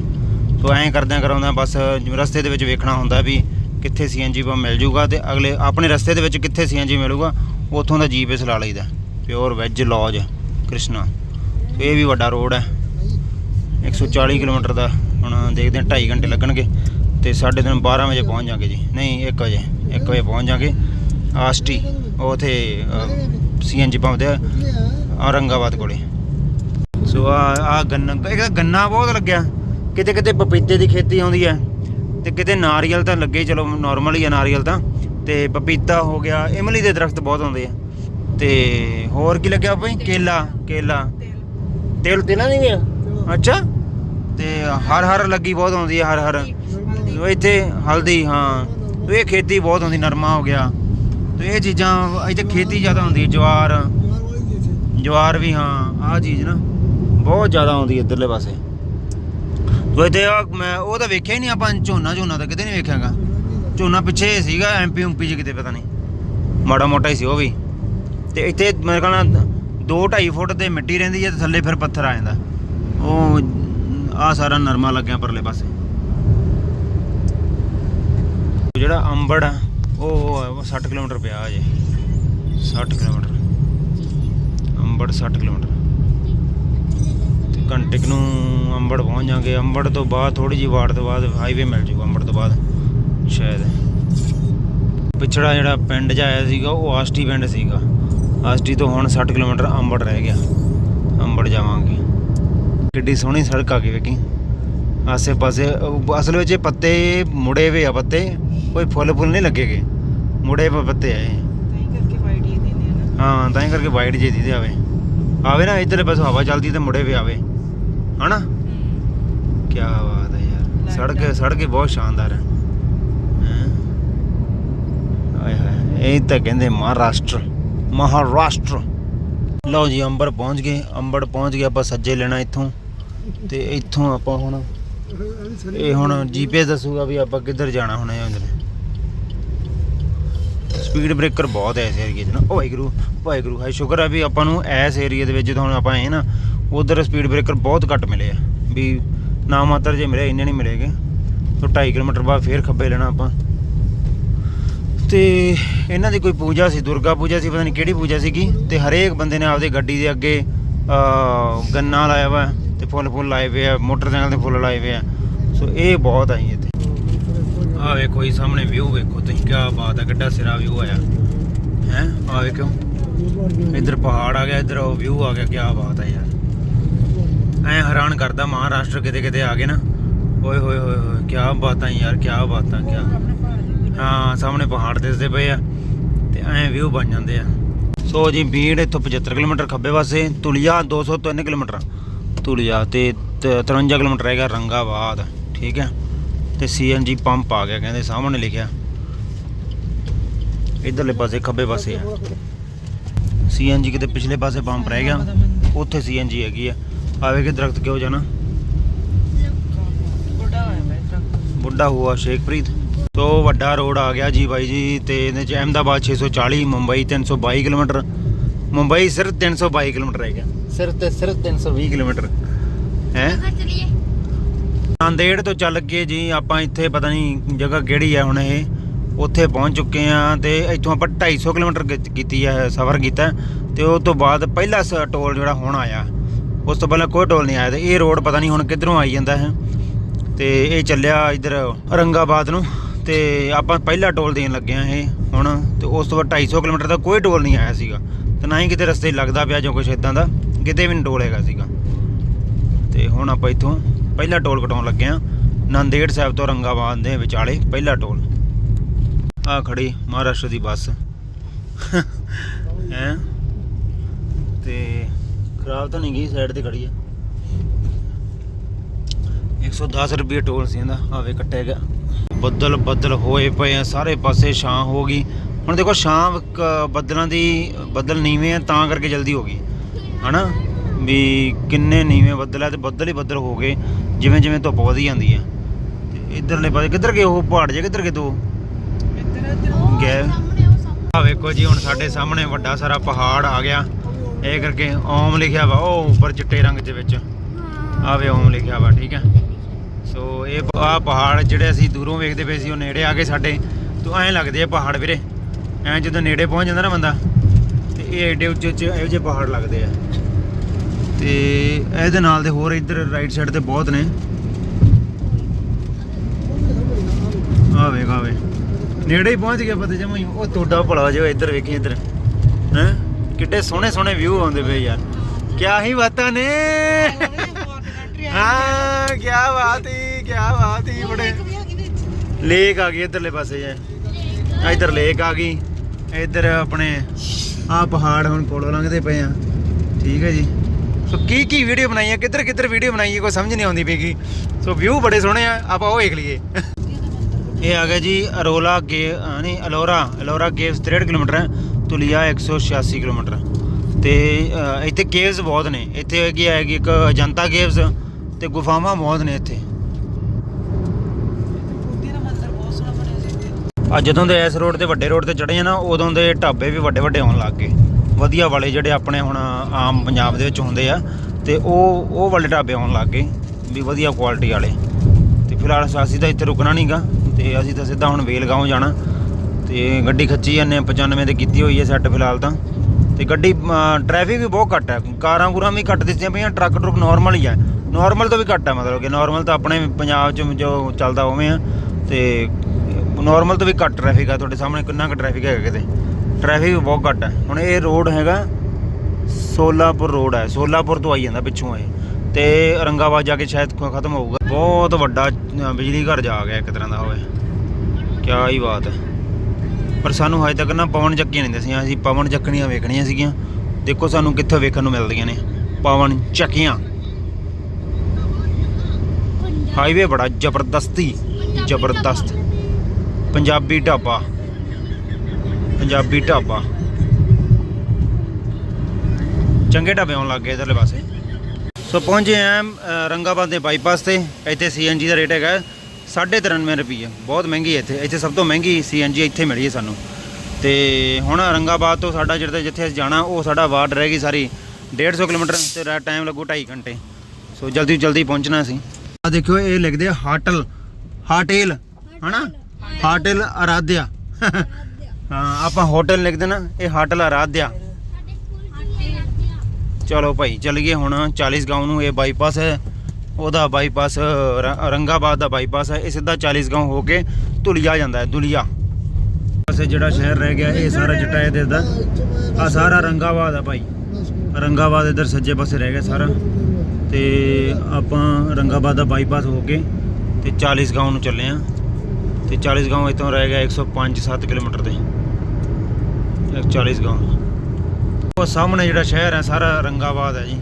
ਸੋ ਐਂ ਕਰਦਿਆਂ ਕਰਾਉਂਦਾ ਬਸ ਰਸਤੇ ਦੇ ਵਿੱਚ ਵੇਖਣਾ ਹੁੰਦਾ ਵੀ ਕਿੱਥੇ ਸੀਐਨਜੀ ਪੰਪ ਮਿਲ ਜੂਗਾ ਤੇ ਅਗਲੇ ਆਪਣੇ ਰਸਤੇ ਦੇ ਵਿੱਚ ਕਿੱਥੇ ਸੀਐਨਜੀ ਮਿਲੂਗਾ, ਉੱਥੋਂ ਦਾ ਜੀਪੀਐਸ ਲਾ ਲਈਦਾ। Pure veg lodge Krishna. ਇਹ ਵੀ ਵੱਡਾ ਰੋਡ ਹੈ। 140 ਕਿਲੋਮੀਟਰ ਦਾ, ਹੁਣ ਦੇਖਦੇ ਹਾਂ 2.5 ਘੰਟੇ ਲੱਗਣਗੇ। ਤੇ ਸਾਡੇ ਦਿਨ 12 ਵਜੇ ਪਹੁੰਚ ਜਾਾਂਗੇ ਜੀ। ਨਹੀਂ 1 ਵਜੇ 1 ਵਜੇ ਪਹੁੰਚ ਜਾਾਂਗੇ। ਆਸਟੀ ਉਥੇ ਸੀਐਨਜੀ ਪੰਪ ਤੇ ਔਰੰਗਾਬਾਦ ਕੋਲੇ। ਸੋ ਆ ਆ ਗੰਨਾ ਇਹ ਗੰਨਾ ਬਹੁਤ ਲੱਗਿਆ। ਕਿਤੇ ਕਿਤੇ ਪਪੀਤੇ ਦੀ ਖੇਤੀ ਆਉਂਦੀ ਹੈ ਤੇ ਕਿਤੇ ਨਾਰੀਅਲ ਤਾਂ ਲੱਗੇ ਚਲੋ ਨਾਰਮਲ ਹੀ ਆ ਨਾਰੀਅਲ ਤਾਂ। ਤੇ ਪਪੀਤਾ ਹੋ ਗਿਆ ਇਮਲੀ ਦੇ ਦਰਖਤ ਬਹੁਤ ਆਉਂਦੇ ਆ। ਤੇ ਹੋਰ ਕੀ ਲੱਗਿਆ ਭਾਈ ਕੇਲਾ ਕੇਲਾ। ਤੇਲ। ਤੇਲਾਂ ਨਹੀਂ ਗਿਆ ਅੱਛਾ। ਤੇ ਹਰ ਹਰ ਲੱਗੀ ਬਹੁਤ ਆਉਂਦੀ ਹੈ ਹਰ ਹਰ। ਇੱਥੇ ਹਲਦੀ, ਹਾਂ। ਇਹ ਖੇਤੀ ਬਹੁਤ ਆਉਂਦੀ ਨਰਮਾ ਹੋ ਗਿਆ। ਤੇ ਇਹ ਚੀਜ਼ਾਂ, ਇੱਥੇ ਖੇਤੀ ਜ਼ਿਆਦਾ ਹੁੰਦੀ ਹੈ ਜਵਾਰ। ਜਵਾਰ ਵੀ, ਹਾਂ, ਆਹ ਚੀਜ਼ ਨਾ, ਬਹੁਤ ਜ਼ਿਆਦਾ ਆਉਂਦੀ ਇੱਧਰਲੇ ਪਾਸੇ। ਉਹ ਤੇ ਮੈਂ, ਉਹ ਤਾਂ ਵੇਖਿਆ ਹੀ ਨਹੀਂ ਆਪਾਂ, ਝੋਨਾ ਝੋਨਾ ਤਾਂ ਕਿਤੇ ਨਹੀਂ ਵੇਖਿਆਗਾ। ਝੋਨਾ ਪਿੱਛੇ ਸੀਗਾ ਐਮਪੀ ਉਂਪੀ ਚ ਕਿਤੇ, ਪਤਾ ਨਹੀਂ। ਮਾੜਾ ਮੋਟਾ ਹੀ ਸੀ ਉਹ ਵੀ। ਤੇ ਇੱਥੇ, ਮੇਰੇ ਖਿਆਲ ਨਾਲ 2 2.5 ਫੁੱਟ ਤੇ ਮਿੱਟੀ ਰਹਿੰਦੀ ਹੈ ਤੇ ਥੱਲੇ ਫਿਰ ਪੱਥਰ ਆ ਜਾਂਦਾ। ਉਹ ਆ ਸਾਰਾ ਨਰਮਾ ਲੱਗਿਆ ਪਰਲੇ ਪਾਸੇ। ਜਿਹੜਾ ਅੰਬੜ ਆ, ਉਹ ਉਹ 60 ਕਿਲੋਮੀਟਰ ਪਿਆ ਅਜੇ 60 ਕਿਲੋਮੀਟਰ। ਅੰਬੜ 60 ਕਿਲੋਮੀਟਰ। ਤੇ ਘੰਟੇ ਨੂੰ ਅੰਬੜ ਪਹੁੰਚ ਜਾਾਂਗੇ ਅੰਬੜ ਤੋਂ ਬਾਅਦ ਥੋੜੀ ਜਿਹੀ ਵਾਰ ਤੋਂ ਬਾਅਦ ਹਾਈਵੇ ਮਿਲ ਜੂਗਾ ਅੰਬੜ ਤੋਂ ਬਾਅਦ, ਸ਼ਾਇਦ। ਪਿਛੜਾ ਜਿਹੜਾ ਪਿੰਡ ਜਾਇਆ ਸੀਗਾ, ਉਹ ਆਸਟੀ ਪਿੰਡ ਸੀਗਾ। ਆਸਟੀ ਤੋਂ ਹੁਣ 60 ਕਿਲੋਮੀਟਰ ਅੰਬੜ ਰਹਿ ਗਿਆ। ਅੰਬੜ ਜਾਵਾਂਗੇ। ਕਿੱਡੀ ਸੋਹਣੀ ਸੜਕ ਆ ਗਈ ਵੇਖੀ। ਆਸੇ ਪਾਸੇ ਅਸਲ ਵਿੱਚ ਇਹ ਪੱਤੇ ਮੁੜੇ ਵੇ ਆ ਪੱਤੇ ਕੋਈ ਫੁੱਲ ਫੁੱਲ ਨਹੀਂ ਲੱਗੇਗੇ। ਮੁੜੇ ਵੇ ਪੱਤੇ ਆ ਇਹ। ਤਾਂ ਹੀ ਕਰਕੇ ਵਾਈਟ ਹੀ ਦਿੰਦੇ ਆ ਨਾ। ਹਾਂ ਤਾਂ ਹੀ ਕਰਕੇ ਵਾਈਡ ਜੇ ਦੀ ਆਵੇ ਆਵੇ ਨਾ ਇੱਧਰਲੇ ਪਾਸੇ ਹਵਾ ਚੱਲਦੀ ਤੇ ਮੁੜੇ ਵੀ ਆਵੇ। ਹਨਾ? ਕੀ ਬਾਤ ਹੈ ਯਾਰ। ਸੜਕ ਸੜਕ ਬਹੁਤ ਸ਼ਾਨਦਾਰ ਹੈ। ਹੈਂ। ਆਏ ਹਾਏ ਇਹ ਤਾਂ ਕਹਿੰਦੇ ਮਹਾਰਾਸ਼ਟਰ ਮਹਾਰਾਸ਼ਟਰ। ਲਓ ਜੀ ਅੰਬਰ ਪਹੁੰਚ ਗਏ ਅੰਬਰ ਪਹੁੰਚ ਗਏ ਆਪਾਂ ਸੱਜੇ ਲੈਣਾ ਇੱਥੋਂ। ਤੇ ਇੱਥੋਂ ਆਪਾਂ ਹੁਣ ਇਹ ਹੁਣ ਜੀਪੀਐਸ ਦੱਸੂਗਾ ਵੀ ਆਪਾਂ ਕਿੱਧਰ ਜਾਣਾ ਹੁਣ ਇਹ ਅੰਦਰ। ਸਪੀਡ ਬ੍ਰੇਕਰ ਬਹੁਤ ਹੈ ਇਸ ਏਰੀਏ 'ਚ ਨਾ। ਓ ਵਾਹਿਗੁਰੂ ਵਾਹਿਗੁਰੂ ਹੈ ਸ਼ੁਕਰ ਆ ਵੀ ਆਪਾਂ ਨੂੰ ਇਸ ਏਰੀਏ ਦੇ ਵਿੱਚ ਜਦੋਂ ਹੁਣ ਆਪਾਂ ਆਏ ਨਾ, ਉਧਰ ਸਪੀਡ ਬ੍ਰੇਕਰ ਬਹੁਤ ਘੱਟ ਮਿਲੇ ਆ। ਵੀ ਨਾ ਮਾਤਰ ਜੇ ਮਿਲੇ, ਇੰਨੇ ਨਹੀਂ ਮਿਲੇਗੇ। ਤੋਂ 2.5 ਕਿਲੋਮੀਟਰ ਬਾਅਦ ਫੇਰ ਖੱਬੇ ਲੈਣਾ ਆਪਾਂ। ਤੇ ਇਹਨਾਂ ਦੀ ਕੋਈ ਪੂਜਾ ਸੀ, ਦੁਰਗਾ ਪੂਜਾ ਸੀ, ਪਤਾ ਨਹੀਂ ਕਿਹੜੀ ਪੂਜਾ ਸੀਗੀ। ਤੇ ਹਰੇਕ ਬੰਦੇ ਨੇ ਆਪਦੇ ਗੱਡੀ ਦੇ ਅੱਗੇ ਗੰਨਾ ਲਾਇਆ ਵਾ। ਤੇ ਫੁੱਲ ਫੁੱਲ ਲਾਏ ਹੋਏ ਆ, ਮੋਟਰਸਾਈਕਲ ਤੇ ਫੁੱਲ ਲਾਏ ਹੋਏ ਆ। ਸੋ ਇਹ ਬਹੁਤ ਆਈ ਇੱਥੇ। ਆ ਵੇਖੋ ਜੀ, ਸਾਹਮਣੇ ਵਿਊ ਵੇਖੋ ਤੁਸੀਂ ਕੀ ਬਾਤ ਹੈ ਕਿੱਡਾ ਸਿਰਾ ਵਿਊ ਆਇਆ। ਹੈ? ਆ ਵੇਖੋ ਇੱਧਰ ਪਹਾੜ ਆ ਗਿਆ, ਇੱਧਰ ਉਹ ਵਿਊ ਆ ਗਿਆ ਕੀ ਬਾਤ ਹੈ ਯਾਰ। ਐ ਹੈਰਾਨ ਕਰਦਾ ਮਹਾਰਾਸ਼ਟਰ ਕਿਤੇ ਕਿਤੇ ਆ ਗਏ ਨਾ। ਓਏ ਹੋਏ ਹੋਏ ਹੋਏ ਕੀ ਬਾਤਾਂ ਯਾਰ ਕੀ ਬਾਤਾਂ ਕੀ ਹਾਂ, ਸਾਹਮਣੇ ਪਹਾੜ ਦਿਸਦੇ ਪਏ ਆ, ਤੇ ਐ ਵਿਊ ਬਣ ਜਾਂਦੇ ਆ। ਸੋ ਜੀ ਬੀੜ ਇੱਥੋਂ 75 ਕਿਲੋਮੀਟਰ ਖੱਬੇ ਪਾਸੇ, ਤੁਲੀਆ 203 ਕਿਲੋਮੀਟਰ। ਤੁਲੀਆ ਤੇ ਤ- 53 ਕਿਲੋਮੀਟਰ ਹੈਗਾ ਰੰਗਾਬਾਦ, ਠੀਕ ਹੈ? ਤੇ ਸੀਐਨਜੀ ਪੰਪ ਆ ਗਿਆ ਕਹਿੰਦੇ ਸਾਹਮਣੇ ਲਿਖਿਆ। ਇਧਰਲੇ ਪਾਸੇ ਖੱਬੇ ਪਾਸੇ ਆ। ਸੀਐਨਜੀ ਕਿਤੇ ਪਿਛਲੇ ਪਾਸੇ ਪੰਪ ਰਹਿ ਗਿਆ। ਉੱਥੇ ਸੀਐਨਜੀ ਹੈਗੀ ਆ। ਆਵੇ ਕਿ ਦਰਖਤ ਕਿਉਂ ਜਾਣਾ ਬੁੱਢਾ ਹੁਆ ਸ਼ੇਖਪ੍ਰੀਤ। ਤੋਂ ਵੱਡਾ ਰੋਡ ਆ ਗਿਆ ਜੀ ਬਾਈ ਜੀ ਤੇ ਇਹਦੇ ਚ ਅਹਿਮਦਾਬਾਦ 640 ਮੁੰਬਈ 322 ਕਿਲੋਮੀਟਰ, ਮੁੰਬਈ ਸਿਰਫ 322 ਕਿਲੋਮੀਟਰ ਰਹਿ ਗਿਆ। ਸਿਰਫ ਤੇ ਸਿਰਫ 320 ਕਿਲੋਮੀਟਰ। ਹੈ? ਨਾਂਦੇੜ ਤੋਂ ਚੱਲ ਕੇ ਜੀ ਆਪਾਂ ਇੱਥੇ ਪਤਾ ਨਹੀਂ ਜਗ੍ਹਾ ਕਿਹੜੀ ਹੈ ਹੁਣ ਇਹ। ਉੱਥੇ ਪਹੁੰਚ ਚੁੱਕੇ ਆ ਤੇ ਇੱਥੋਂ ਆਪਾਂ 250 ਕਿਲੋਮੀਟਰ ਕੀਤੀ ਹੈ ਸਫ਼ਰ ਕੀਤਾ। ਤੇ ਉਸ ਤੋਂ ਬਾਅਦ ਪਹਿਲਾ ਟੋਲ ਜਿਹੜਾ ਹੁਣ ਆਇਆ ਉਸ ਤੋਂ ਪਹਿਲਾਂ ਕੋਈ ਟੋਲ ਨਹੀਂ ਆਇਆ ਤੇ ਇਹ ਰੋਡ ਪਤਾ ਨਹੀਂ ਹੁਣ ਕਿੱਧਰੋਂ ਆਈ ਜਾਂਦਾ ਹੈ। ਤੇ ਇਹ ਚੱਲਿਆ ਇਧਰ ਔਰੰਗਾਬਾਦ ਨੂੰ ਤੇ ਆਪਾਂ ਪਹਿਲਾ ਟੋਲ ਦੇਣ ਲੱਗੇ ਆ ਇਹ ਹੁਣ ਤੇ ਉਸ ਤੋਂ ਬਾਅਦ 250 ਕਿਲੋਮੀਟਰ ਦਾ ਕੋਈ ਟੋਲ ਨਹੀਂ ਆਇਆ ਸੀਗਾ। ਤੇ ਨਾ ਹੀ ਕਿਤੇ ਰਸਤੇ ਲੱਗਦਾ ਪਿਆ ਜਾਂ ਕੁਛ ਇਦਾਂ ਦਾ। ਕਿਤੇ ਵੀ ਨਹੀਂ ਟੋਲ ਹੈਗਾ ਸੀਗਾ। ਤੇ ਹੁਣ ਆਪਾਂ ਇੱਥੋਂ ਪਹਿਲਾ ਟੋਲ ਕਟਾਉਣ ਲੱਗੇ ਆ ਨੰਦੇੜ ਸਾਹਿਬ ਤੋਂ ਔਰੰਗਾਬਾਦ ਦੇ ਵਿਚਾਲੇ ਪਹਿਲਾ ਟੋਲ। ਆ ਖੜੀ ਮਹਾਰਾਸ਼ਟਰ ਦੀ ਬੱਸ। ਹੈ? ਤੇ ਖਰਾਬ ਤਾਂ ਨਹੀਂ ਗਈ ਸਾਈਡ ਤੇ ਖੜੀ ਆ। 110 ਰੁਪਏ ਟੋਲ ਸੀ ਇਹਦਾ ਆਵੇ ਕੱਟਿਆ ਗਿਆ। ਬੱਦਲ ਬੱਦਲ ਹੋਏ ਪਏ ਆ, ਸਾਰੇ ਪਾਸੇ ਛਾਂ ਹੋ ਗਈ। ਹੁਣ ਦੇਖੋ, ਛਾਂ ਕ- ਬੱਦਲਾਂ ਦੀ, ਬੱਦਲ ਨੀਵੇਂ ਆ, ਤਾਂ ਕਰਕੇ ਜਲਦੀ ਹੋ ਗਈ। ਹਨਾ? ਵੀ ਕਿੰਨੇ ਨੀਵੇਂ ਬੱਦਲ ਆ ਤੇ ਬੱਦਲ ਹੀ ਬੱਦਲ ਹੋ ਗਏ ਜਿਵੇਂ ਜਿਵੇਂ ਧੁੱਪ ਵਧੀ ਜਾਂਦੀ ਹੈ ਤੇ ਇਧਰਲੇ ਪਾਸੇ ਕਿੱਧਰ ਗਏ ਉਹ ਪਹਾੜ ਜੇ ਕਿੱਧਰ ਗਏ ਦੋ ਗਏ। ਆ ਵੇਖੋ ਜੀ ਹੁਣ ਸਾਡੇ ਸਾਹਮਣੇ ਵੱਡਾ ਸਾਰਾ ਪਹਾੜ ਆ ਗਿਆ। ਇਹ ਕਰਕੇ ਓਮ ਲਿਖਿਆ ਵਾ ਉਹ ਉੱਪਰ ਚਿੱਟੇ ਰੰਗ ਦੇ ਵਿੱਚ। ਆਵੇ ਓਮ ਲਿਖਿਆ ਵਾ ਠੀਕ ਹੈ ਸੋ ਇਹ ਆ ਪਹਾੜ ਜਿਹੜੇ ਅਸੀਂ ਦੂਰੋਂ ਵੇਖਦੇ ਪਏ ਸੀ ਉਹ ਨੇੜੇ ਆ ਗਏ ਸਾਡੇ। ਤੋਂ ਐਂ ਲੱਗਦੇ ਆ ਪਹਾੜ ਵੀਰੇ। ਐਂ ਜਦੋਂ ਨੇੜੇ ਪਹੁੰਚ ਜਾਂਦਾ ਨਾ ਬੰਦਾ ਤੇ ਇਹ ਏਡੇ ਉੱਚੇ ਉੱਚੇ ਇਹੋ ਜਿਹੇ ਪਹਾੜ ਲੱਗਦੇ ਆ। ਤੇ ਇਹਦੇ ਨਾਲ ਦੇ ਹੋਰ ਇੱਧਰ ਰਾਈਟ ਸਾਈਡ ਤੇ ਬਹੁਤ ਨੇ। ਆਵੇ ਆਵੇ ਨੇੜੇ ਹੀ ਪਹੁੰਚ ਗਿਆ ਪਤਾ ਜਮਾ ਉਹ ਟੋਡਾ ਭਲਾ ਜੋ ਇੱਧਰ ਵੇਖੀ, ਇੱਧਰ। ਹੈ? ਕਿੱਡੇ ਸੋਹਣੇ ਸੋਹਣੇ ਵਿਊ ਆਉਂਦੇ ਪਏ ਯਾਰ। ਕਿਆ ਹੀ ਬਾਤਾਂ ਨੇ। ਹਾਂ ਕੀ ਬਾਤ ਹੀ ਕੀ ਬਾਤ ਹੀ ਬੜੇ। ਲੇਕ ਆ ਗਈ ਇੱਧਰਲੇ ਪਾਸੇ ਜੇ। ਇੱਧਰ ਲੇਕ ਆ ਗਈ। ਇੱਧਰ ਆਪਣੇ ਆ ਪਹਾੜ ਹੁਣ ਕੋਲੋਂ ਲੰਘਦੇ ਪਏ ਆ। ਠੀਕ ਹੈ ਜੀ। ਸੋ ਕੀ ਕੀ ਵੀਡੀਓ ਬਣਾਈ ਹੈ ਕਿੱਧਰ ਕਿੱਧਰ ਵੀਡੀਓ ਬਣਾਈ ਹੈ ਕੋਈ ਸਮਝ ਨਹੀਂ ਆਉਂਦੀ ਪਈਗੀ ਸੋ ਵਿਊ ਬੜੇ ਸੋਹਣੇ ਆ ਆਪਾਂ ਉਹ ਵੇਖ ਲਈਏ। ਇਹ ਆ ਗਿਆ ਜੀ ਅਰੋਲਾ ਗੇ ਅ, ਨਹੀਂ ਅਲੋਰਾ ਅਲੋਰਾ ਕੇਵਸ 63 ਕਿਲੋਮੀਟਰ ਹੈ ਤੁਲੀਆ 186 ਕਿਲੋਮੀਟਰ। ਤੇ ਇੱਥੇ ਕੇਵਸ ਬਹੁਤ ਨੇ। ਇੱਥੇ ਹੈਗੀ ਹੈਗੀ ਇੱਕ ਅਜੰਤਾ ਕੇਵਸ ਤੇ ਗੁਫਾਵਾਂ ਬਹੁਤ ਨੇ ਇੱਥੇ। ਆ ਜਦੋਂ ਦੇ ਇਸ ਰੋਡ ਤੇ ਵੱਡੇ ਰੋਡ ਤੇ ਚੜੇ ਆ ਨਾ ਉਦੋਂ ਦੇ ਢਾਬੇ ਵੀ ਵੱਡੇ ਵੱਡੇ ਆਉਣ ਲੱਗ ਗਏ। ਵਧੀਆ ਵਾਲੇ ਜਿਹੜੇ ਆਪਣੇ ਹੁਣ ਆਮ ਪੰਜਾਬ ਦੇ ਵਿੱਚ ਹੁੰਦੇ ਆ, ਤੇ ਉਹ ਉਹ ਵਾਲੇ ਢਾਬੇ ਆਉਣ ਲੱਗ ਗਏ ਵੀ ਵਧੀਆ ਕੁਆਲਿਟੀ ਵਾਲੇ। ਤੇ ਫਿਲਹਾਲ ਅਸੀਂ ਤਾਂ ਇੱਥੇ ਰੁਕਣਾ ਨਹੀਂਗਾ ਤੇ ਅਸੀਂ ਤਾਂ ਸਿੱਧਾ ਹੁਣ ਵੇਲਗਾਉਂ ਜਾਣਾ। ਤੇ ਗੱਡੀ ਖੱਚੀ ਜਾਂਦੇ ਹਾਂ 95 ਤੇ ਕੀਤੀ ਹੋਈ ਹੈ ਸੈੱਟ ਫਿਲਹਾਲ ਤਾਂ। ਤੇ ਗੱਡੀ ਟ੍ਰੈਫਿਕ ਵੀ ਬਹੁਤ ਘੱਟ ਹੈ ਕਾਰਾਂ ਕੂਰਾਂ ਵੀ ਘੱਟ ਦਿਸਦੀਆਂ ਪਈਆਂ ਟਰੱਕ ਟਰੁੱਕ ਨਾਰਮਲ ਹੀ ਹੈ ਨਾਰਮਲ ਤੋਂ ਵੀ ਘੱਟ ਹੈ ਮਤਲਬ ਕਿ ਨਾਰਮਲ ਤਾਂ ਆਪਣੇ ਪੰਜਾਬ 'ਚ ਜੋ ਚੱਲਦਾ ਉਵੇਂ ਆ, ਤੇ ਨਾਰਮਲ ਤੋਂ ਵੀ ਘੱਟ ਟ੍ਰੈਫਿਕ ਆ, ਤੁਹਾਡੇ ਸਾਹਮਣੇ ਕਿੰਨਾ ਕੁ ਟ੍ਰੈਫਿਕ ਹੈਗਾ ਕਿਤੇ। ਟ੍ਰੈਫਿਕ ਵੀ ਬਹੁਤ ਘੱਟ ਹੈ। ਹੁਣ ਇਹ ਰੋਡ ਹੈਗਾ ਸੋਲਾਪੁਰ ਰੋਡ ਹੈ। ਸੋਲਾਪੁਰ ਤੋਂ ਆਈ ਜਾਂਦਾ ਪਿੱਛੋਂ ਇਹ। ਤੇ ਔਰੰਗਾਬਾਦ ਜਾ ਕੇ ਸ਼ਾਇਦ ਖਤਮ ਹੋਊਗਾ। ਬਹੁਤ ਵੱਡਾ ਬਿਜਲੀ ਘਰ ਜਾ ਗਿਆ ਇੱਕ ਤਰ੍ਹਾਂ ਦਾ ਹੋਵੇ ਕਿਆ ਹੀ ਬਾਤ ਹੈ। ਪਰ ਸਾਨੂੰ ਹਜੇ ਤੱਕ ਨਾ ਪਵਨ ਚੱਕੀਆਂ ਨਹੀਂ ਦਸੀਆਂ। ਅਸੀਂ ਪਵਨ ਚੱਕਣੀਆਂ ਵੇਖਣੀਆਂ ਸੀਗੀਆਂ। ਦੇਖੋ ਸਾਨੂੰ ਕਿੱਥੋਂ ਵੇਖਣ ਨੂੰ ਮਿਲਦੀਆਂ ਨੇ। ਪਵਨ ਚੱਕੀਆਂ। ਹਾਈਵੇ ਬੜਾ ਜ਼ਬਰਦਸਤੀ, ਜ਼ਬਰਦਸਤ। ਪੰਜਾਬੀ ਢਾਬਾ। ਪੰਜਾਬੀ ਢਾਬਾ। ਚੰਗੇ ਢਾਬੇ ਆਉਣ ਲੱਗ ਗਏ ਇਧਰਲੇ ਪਾਸੇ। ਸੋ ਪਹੁੰਚੇ ਆ ਰੰਗਾਬਾਦ ਦੇ ਬਾਈਪਾਸ ਤੇ। ਇੱਥੇ ਸੀਐਨਜੀ ਦਾ ਰੇਟ ਹੈਗਾ 93 ਰੁਪਏ ਬਹੁਤ ਮਹਿੰਗੀ ਹੈ ਇੱਥੇ। ਇੱਥੇ ਸਭ ਤੋਂ ਮਹਿੰਗੀ ਸੀਐਨਜੀ ਇੱਥੇ ਮਿਲੀ ਹੈ ਸਾਨੂੰ। ਤੇ ਹੁਣ ਰੰਗਾਬਾਦ ਤੋਂ ਸਾਡਾ ਜਿਹੜਾ ਜਿੱਥੇ ਅਸੀਂ ਜਾਣਾ ਉਹ ਸਾਡਾ ਵਾਰਡ ਰਹਿ ਗਈ ਸਾਰੀ। 150 ਕਿਲੋਮੀਟਰ ਤੇ ਟਾਈਮ ਲੱਗੂ 2.5 ਘੰਟੇ। ਸੋ ਜਲਦੀ ਜਲਦੀ ਪਹੁੰਚਣਾ ਸੀ ਆ ਦੇਖਿਓ ਇਹ ਲਿਖਦੇ ਆ ਹਾਟਲ ਹਾਟੇਲ ਹਨਾ? ਹਾਟਲ। ਆਰਾਧਿਆ ਹਾਂ, ਆਪਾਂ ਹੋਟਲ ਲਿਖ ਦੇਣਾ, ਇਹ ਹਾਟਲ ਆਰਾਧਿਆ। ਚਲੋ ਭਾਈ ਚੱਲ ਗਏ ਹੁਣ 40 ਗਾਉਂ ਨੂੰ, ਇਹ ਬਾਈਪਾਸ ਹੈ। ਉਹਦਾ ਬਾਈਪਾਸ ਰ- ਰੰਗਾਬਾਦ ਦਾ ਬਾਈਪਾਸ ਹੈ। ਇਹ ਸਿੱਧਾ 40 ਗਾਉਂ ਹੋ ਕੇ ਧੁਲੀਆ ਜਾਂਦਾ ਹੈ, ਧੁਲੀਆ। ਪਾਸੇ ਜਿਹੜਾ ਸ਼ਹਿਰ ਰਹਿ ਗਿਆ, ਇਹ ਸਾਰਾ ਜਟਾਏ ਦੇ ਦਾ। ਆ ਸਾਰਾ ਰੰਗਾਬਾਦ ਆ ਭਾਈ। ਰੰਗਾਬਾਦ ਇਧਰ ਸੱਜੇ ਪਾਸੇ ਰਹਿ ਗਿਆ ਸਾਰਾ। ਤੇ ਆਪਾਂ ਰੰਗਾਬਾਦ ਦਾ ਬਾਈਪਾਸ ਹੋ ਕੇ ਤੇ 40 ਗਾਉਂ ਨੂੰ ਚੱਲੇ ਆ। ਤੇ 40 ਗਾਉਂ ਇਤੋਂ ਰਹਿ ਗਿਆ 105 7 ਕਿਲੋਮੀਟਰ ਤੇ। ਇਹ 40 ਗਾਉਂ। ਉਹ ਸਾਹਮਣੇ ਜਿਹੜਾ ਸ਼ਹਿਰ ਹੈ, ਸਾਰਾ ਰੰਗਾਬਾਦ ਹੈ ਜੀ।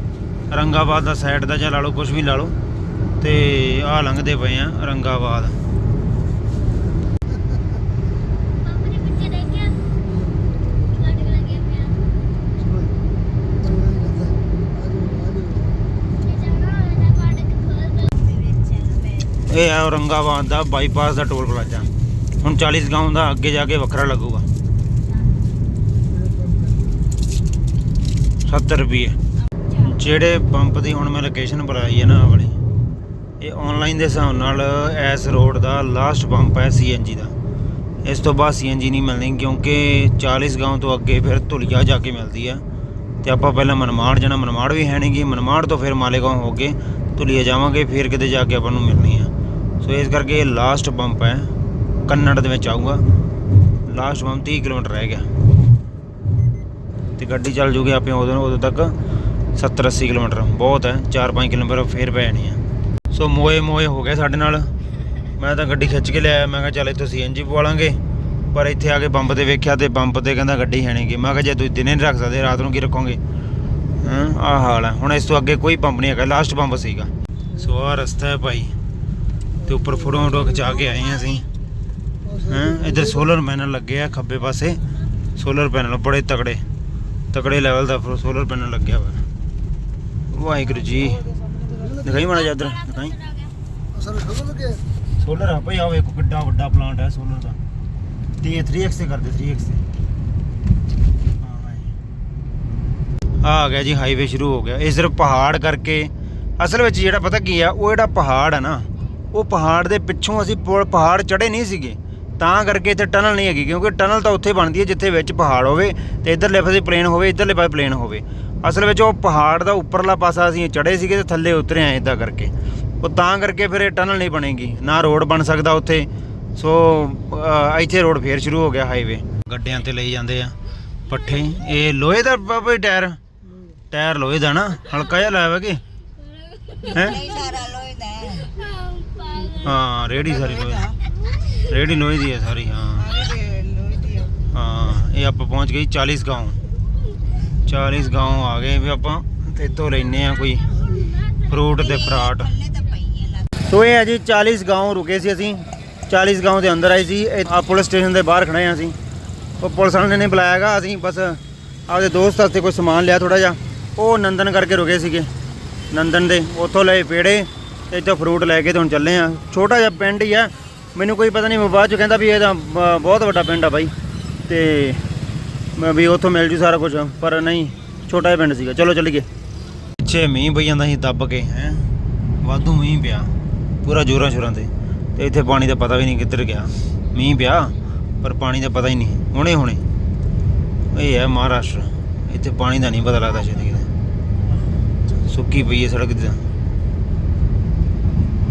ਰੰਗਾਬਾਦ ਦਾ ਸਾਈਡ ਦਾ ਜਾਂ ਲਾ ਲਓ ਕੁਝ ਵੀ ਲਾ ਲਓ, ਤੇ ਆ ਲੰਘਦੇ ਪਏ ਆ, ਰੰਗਾਬਾਦ। ਇਹ ਹੈ ਔਰੰਗਾਬਾਦ ਦਾ ਬਾਈਪਾਸ ਦਾ ਟੋਲ ਪਲਾਜ਼ਾ। ਹੁਣ 40 ਗਾਉਂ ਦਾ ਅੱਗੇ ਜਾ ਕੇ ਵੱਖਰਾ ਲੱਗੂਗਾ। 70 ਰੁਪਏ ਜਿਹੜੇ ਪੰਪ ਦੀ ਹੁਣ ਮੈਂ ਲੋਕੇਸ਼ਨ ਬਣਾਈ ਹੈ ਨਾ ਆਹ ਵਾਲੀ, ਇਹ ਆਨਲਾਈਨ ਦੇ ਹਿਸਾਬ ਨਾਲ ਐਸ ਰੋਡ ਦਾ ਲਾਸਟ ਪੰਪ ਹੈ ਸੀਐਨਜੀ ਦਾ। ਇਸ ਤੋਂ ਬਾਅਦ ਸੀਐਨਜੀ ਨਹੀਂ ਮਿਲਣੀ ਕਿਉਂਕਿ 40 ਗਾਉਂ ਤੋਂ ਅੱਗੇ ਫਿਰ ਧੁਲੀਆ ਜਾ ਕੇ ਮਿਲਦੀ ਆ ਤੇ ਆਪਾਂ ਪਹਿਲਾਂ ਮਨਮਾੜ ਜਾਣਾ, ਮਨਮਾੜ ਵੀ ਹੈ ਨਹੀਂਗੀ ਮਨਮਾੜ ਤੋਂ ਫਿਰ ਮਾਲੇਗਾਉਂ ਹੋ ਕੇ ਧੁਲੀਆ ਜਾਵਾਂਗੇ, ਫਿਰ ਕਿਤੇ ਜਾ ਕੇ ਆਪਾਂ ਨੂੰ ਮਿਲਣੀ ਆ ਸੋ ਇਸ ਕਰਕੇ ਇਹ ਲਾਸਟ ਪੰਪ ਹੈ, ਕੰਨੜ ਦੇ ਵਿੱਚ ਆਊਗਾ। ਲਾਸਟ ਪੰਪ 30 ਕਿਲੋਮੀਟਰ ਰਹਿ ਗਿਆ। ਤੇ ਗੱਡੀ ਚੱਲ ਜੂਗੀ ਆਪੇ ਉਦੋਂ ਉਦੋਂ ਤੱਕ 70 80 ਕਿਲੋਮੀਟਰ। ਬਹੁਤ ਹੈ 4-5 ਕਿਲੋਮੀਟਰ ਫੇਰ ਪੈ ਜਾਣੀ ਆ ਸੋ ਮੋਏ ਮੋਏ ਹੋ ਗਏ ਸਾਡੇ ਨਾਲ। ਮੈਂ ਤਾਂ ਗੱਡੀ ਖਿੱਚ ਕੇ ਲਿਆਇਆ, ਮੈਂ ਕਿਹਾ ਚੱਲ ਇੱਥੋਂ ਸੀਐਨਜੀ ਪਵਾ ਲਾਂਗੇ। ਪਰ ਇੱਥੇ ਆ ਕੇ ਬੰਬ ਤੇ ਵੇਖਿਆ ਤੇ ਬੰਬ ਤੇ ਕਹਿੰਦਾ ਗੱਡੀ ਹੈ ਨਹੀਂਗੀ ਮੈਂ ਕਿਹਾ ਜੇ ਤੁਸੀਂ ਦਿਨੇ ਨਹੀਂ ਰੱਖ ਸਕਦੇ, ਰਾਤ ਨੂੰ ਕੀ ਰੱਖੋਗੇ? ਹਾਂ, ਆਹ ਹਾਲ ਹੈ। ਹੁਣ ਇਸ ਤੋਂ ਅੱਗੇ ਕੋਈ ਪੰਪ ਨਹੀਂ ਹੈਗਾ ਲਾਸਟ ਬੰਬ ਸੀਗਾ। ਸੋ ਆਹ ਰਸਤਾ ਹੈ ਭਾਈ। ਤੇ ਉੱਪਰ ਫੋਟੋ ਫੋਟੋ ਖਿਚਾ ਕੇ ਆਏ ਹਾਂ ਅਸੀਂ। ਹਾਂ, ਇੱਧਰ ਸੋਲਰ ਪੈਨਲ ਲੱਗੇ ਆ ਖੱਬੇ ਪਾਸੇ। ਸੋਲਰ ਪੈਨਲ ਬੜੇ ਤਕੜੇ। ਤਕੜੇ ਲੈਵਲ ਦਾ ਸੋਲਰ ਪੈਨਲ ਲੱਗਿਆ ਹੋਇਆ। ਵਾਹਿਗੁਰੂ ਜੀ। ਦਿਖਾਈ ਮਾੜਾ ਜਿਹਾ ਇੱਧਰ, ਦਿਖਾਈ। ਅਸਲ ਖਬਰ ਲੱਗੇ ਸੋਲਰ ਆ ਭਾਈ ਆ ਵੇਖੋ ਕਿੱਡਾ ਵੱਡਾ ਪਲਾਂਟ ਹੈ ਸੋਲਰ ਦਾ। ਤੇ 3x ਤੇ ਕਰਦੇ 3x ਤੇ। ਆ ਗਿਆ ਜੀ ਹਾਈਵੇ ਸ਼ੁਰੂ ਹੋ ਗਿਆ। ਇਹ ਸਿਰਫ ਪਹਾੜ ਕਰਕੇ, ਅਸਲ ਵਿੱਚ ਜਿਹੜਾ ਪਤਾ ਕੀ ਆ, ਉਹ ਜਿਹੜਾ ਪਹਾੜ ਆ ਨਾ, ਉਹ ਪਹਾੜ ਦੇ ਪਿੱਛੋਂ ਅਸੀਂ ਪੁਲ- ਪਹਾੜ ਚੜੇ ਨਹੀਂ ਸੀਗੇ। ਤਾਂ ਕਰਕੇ ਇੱਥੇ ਟਨਲ ਨਹੀਂ ਹੈਗੀ ਕਿਉਂਕਿ ਟਨਲ ਤਾਂ ਉੱਥੇ ਬਣਦੀ ਹੈ ਜਿੱਥੇ ਵਿੱਚ ਪਹਾੜ ਹੋਵੇ ਤੇ ਇਧਰਲੇ ਪਾਸੇ ਪਲੇਨ ਹੋਵੇ ਇਧਰਲੇ ਪਾਸੇ ਪਲੇਨ ਹੋਵੇ। ਅਸਲ ਵਿੱਚ ਉਹ ਪਹਾੜ ਦਾ ਉੱਪਰਲਾ ਪਾਸਾ ਅਸੀਂ ਚੜੇ ਸੀਗੇ ਤੇ ਥੱਲੇ ਉਤਰੇ ਆਏ ਇਦਾਂ ਕਰਕੇ। ਉਹ ਤਾਂ ਕਰਕੇ ਫਿਰ ਇਹ ਟਨਲ ਨਹੀਂ ਬਣੇਗੀ ਨਾ ਰੋਡ ਬਣ ਸਕਦਾ ਉੱਥੇ। ਸੋ ਇੱਥੇ ਰੋਡ ਫੇਰ ਸ਼ੁਰੂ ਹੋ ਗਿਆ ਹਾਈਵੇ। ਗੱਡਿਆਂ ਤੇ ਲਈ ਜਾਂਦੇ ਆ ਪੱਠੇ। ਇਹ ਲੋਹੇ ਦਾ ਬਾਬਾ ਟਾਇਰ? ਟਾਇਰ ਲੋਹੇ ਦਾ ਨਾ? ਹਲਕਾ ਜਿਹਾ ਲਾਇਆ ਵਾ ਕਿ? ਹੈ। ਹਾਂ ਰੇੜੀ ਸਾਰੀ ਲੋਹੇ ਦੀ। ਰੇੜੀ ਲੋਹੇ ਦੀ ਹੈ ਸਾਰੀ, ਹਾਂ। ਹਾਂ, ਇਹ ਆਪਾਂ ਪਹੁੰਚ ਗਏ 40 ਗਾਉਂ। 40 ਗਾਉਂ ਆ ਗਏ ਵੀ ਆਪਾਂ ਤੇ ਤੋਂ ਲੈਨੇ ਆ ਕੋਈ ਫਰੂਟ ਤੇ ਫਰਾਟ। ਸੋ ਇਹ ਹੈ ਜੀ 40 ਗਾਉਂ ਰੁਕੇ ਸੀ ਅਸੀਂ। 40 ਗਾਉਂ ਦੇ ਅੰਦਰ ਆਏ ਸੀ ਆ ਪੁਲਿਸ ਸਟੇਸ਼ਨ ਦੇ ਬਾਹਰ ਖੜੇ ਆ ਅਸੀਂ। ਉਹ ਪੁਲਿਸ ਵਾਲਿਆਂ ਨੇ ਬੁਲਾਇਆਗਾ ਅਸੀਂ ਬਸ ਆਪਦੇ ਦੋਸਤ ਵਾਸਤੇ ਕੋਈ ਸਮਾਨ ਲਿਆ ਥੋੜਾ ਜਿਹਾ। ਉਹ ਨੰਦਨ ਕਰਕੇ ਰੁਕੇ ਸੀਗੇ। ਨੰਦਨ ਦੇ, ਉੱਥੋਂ ਲਏ ਪੇੜੇ ਤੇ ਇੱਥੋਂ ਫਰੂਟ ਲੈ ਕੇ ਤੇ ਹੁਣ ਚੱਲੇ ਆ ਛੋਟਾ ਜਿਹਾ ਪਿੰਡ ਹੀ ਆ। ਮੈਨੂੰ ਕੋਈ ਪਤਾ ਨਹੀਂ, ਮੈਂ ਬਾਅਦ ਚ ਕਹਿੰਦਾ ਵੀ ਇਹ ਤਾਂ ਬ- ਬਹੁਤ ਵੱਡਾ ਪਿੰਡ ਆ ਬਾਈ। ਤੇ ਮੈਂ ਵੀ ਉੱਥੋਂ ਮਿਲ ਜੂ ਸਾਰਾ ਕੁਝ ਪਰ ਨਹੀਂ, ਛੋਟਾ ਜਿਹਾ ਪਿੰਡ ਸੀਗਾ। ਚਲੋ, ਚੱਲੀਏ। ਪਿੱਛੇ ਮੀਂਹ ਪਈ ਜਾਂਦਾ ਸੀ, ਦੱਬ ਕੇ, ਹੈ। ਵਾਧੂ ਮੀਂਹ ਪਿਆ, ਪੂਰਾ ਜੋਰਾਂ ਸ਼ੋਰਾਂ ਤੇ। ਤੇ ਇੱਥੇ ਪਾਣੀ ਦਾ ਪਤਾ ਵੀ ਨਹੀਂ ਕਿੱਧਰ ਗਿਆ। ਮੀਂਹ ਪਿਆ, ਪਰ ਪਾਣੀ ਦਾ ਪਤਾ ਹੀ ਨਹੀਂ। ਹੁਣੇ ਹੁਣੇ। ਇਹ ਹੈ ਮਹਾਰਾਸ਼ਟਰ। ਇੱਥੇ ਪਾਣੀ ਦਾ ਨਹੀਂ ਪਤਾ ਲੱਗਦਾ ਛੇਤੀ ਕਿਤੇ ਸੁੱਕੀ ਪਈ ਹੈ ਸੜਕ ਤੇ ਤਾਂ।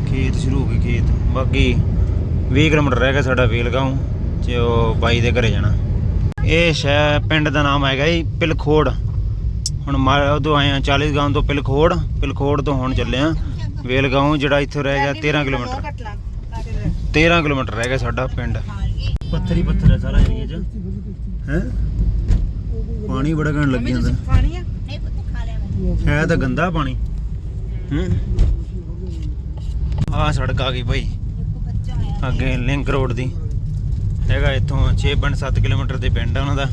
ਖੇਤ ਸ਼ੁਰੂ ਹੋ ਗਏ, ਖੇਤ। ਬਾਕੀ 20 ਕਿਲੋਮੀਟਰ ਰਹਿ ਗਿਆ ਸਾਡਾ ਵੇਲਗਾਉਂ ਤੇ ਉਹ ਬਾਈ ਦੇ ਘਰੇ ਜਾਣਾ। ਇਹ ਸ਼ਹਿਰ ਪਿੰਡ ਦਾ ਨਾਮ ਹੈਗਾ ਜੀ ਪਿਲਖੋੜ। ਹੁਣ ਮਾ ਉਦੋਂ ਆਏ ਆ 40 ਗਾਉਂ ਤੋਂ ਪਿਲਖੋੜ ਪਿਲਖੋੜ ਤੋਂ ਹੁਣ ਚੱਲੇ ਆ। ਵੇਲਗਾਉਂ ਜਿਹੜਾ ਇੱਥੋਂ ਰਹਿ ਗਿਆ 13 ਕਿਲੋਮੀਟਰ। 13 ਕਿਲੋਮੀਟਰ ਰਹਿ ਗਿਆ ਸਾਡਾ ਪਿੰਡ। ਪੱਥਰ ਹੀ ਪੱਥਰ ਹੈ ਸਾਰਾ ਏਰੀਆ 'ਚ। ਹੈ? ਪਾਣੀ ਬੜਾ ਘਣ ਲੱਗ ਜਾਂਦਾ। ਪਾਣੀ ਆ? ਨਹੀਂ ਪੁੱਤ ਖਾ ਲਿਆ ਮੈਂ। ਹੈ ਤਾਂ ਗੰਦਾ ਪਾਣੀ। ਹੂੰ। ਆ ਸੜਕ ਆ ਗਈ ਭਾਈ ਅੱਗੇ ਲਿੰਕ ਰੋਡ ਦੀ ਹੈਗਾ ਇੱਥੋਂ 6.7 ਕਿਲੋਮੀਟਰ ਦੇ ਪਿੰਡ ਆ ਉਹਨਾਂ ਦਾ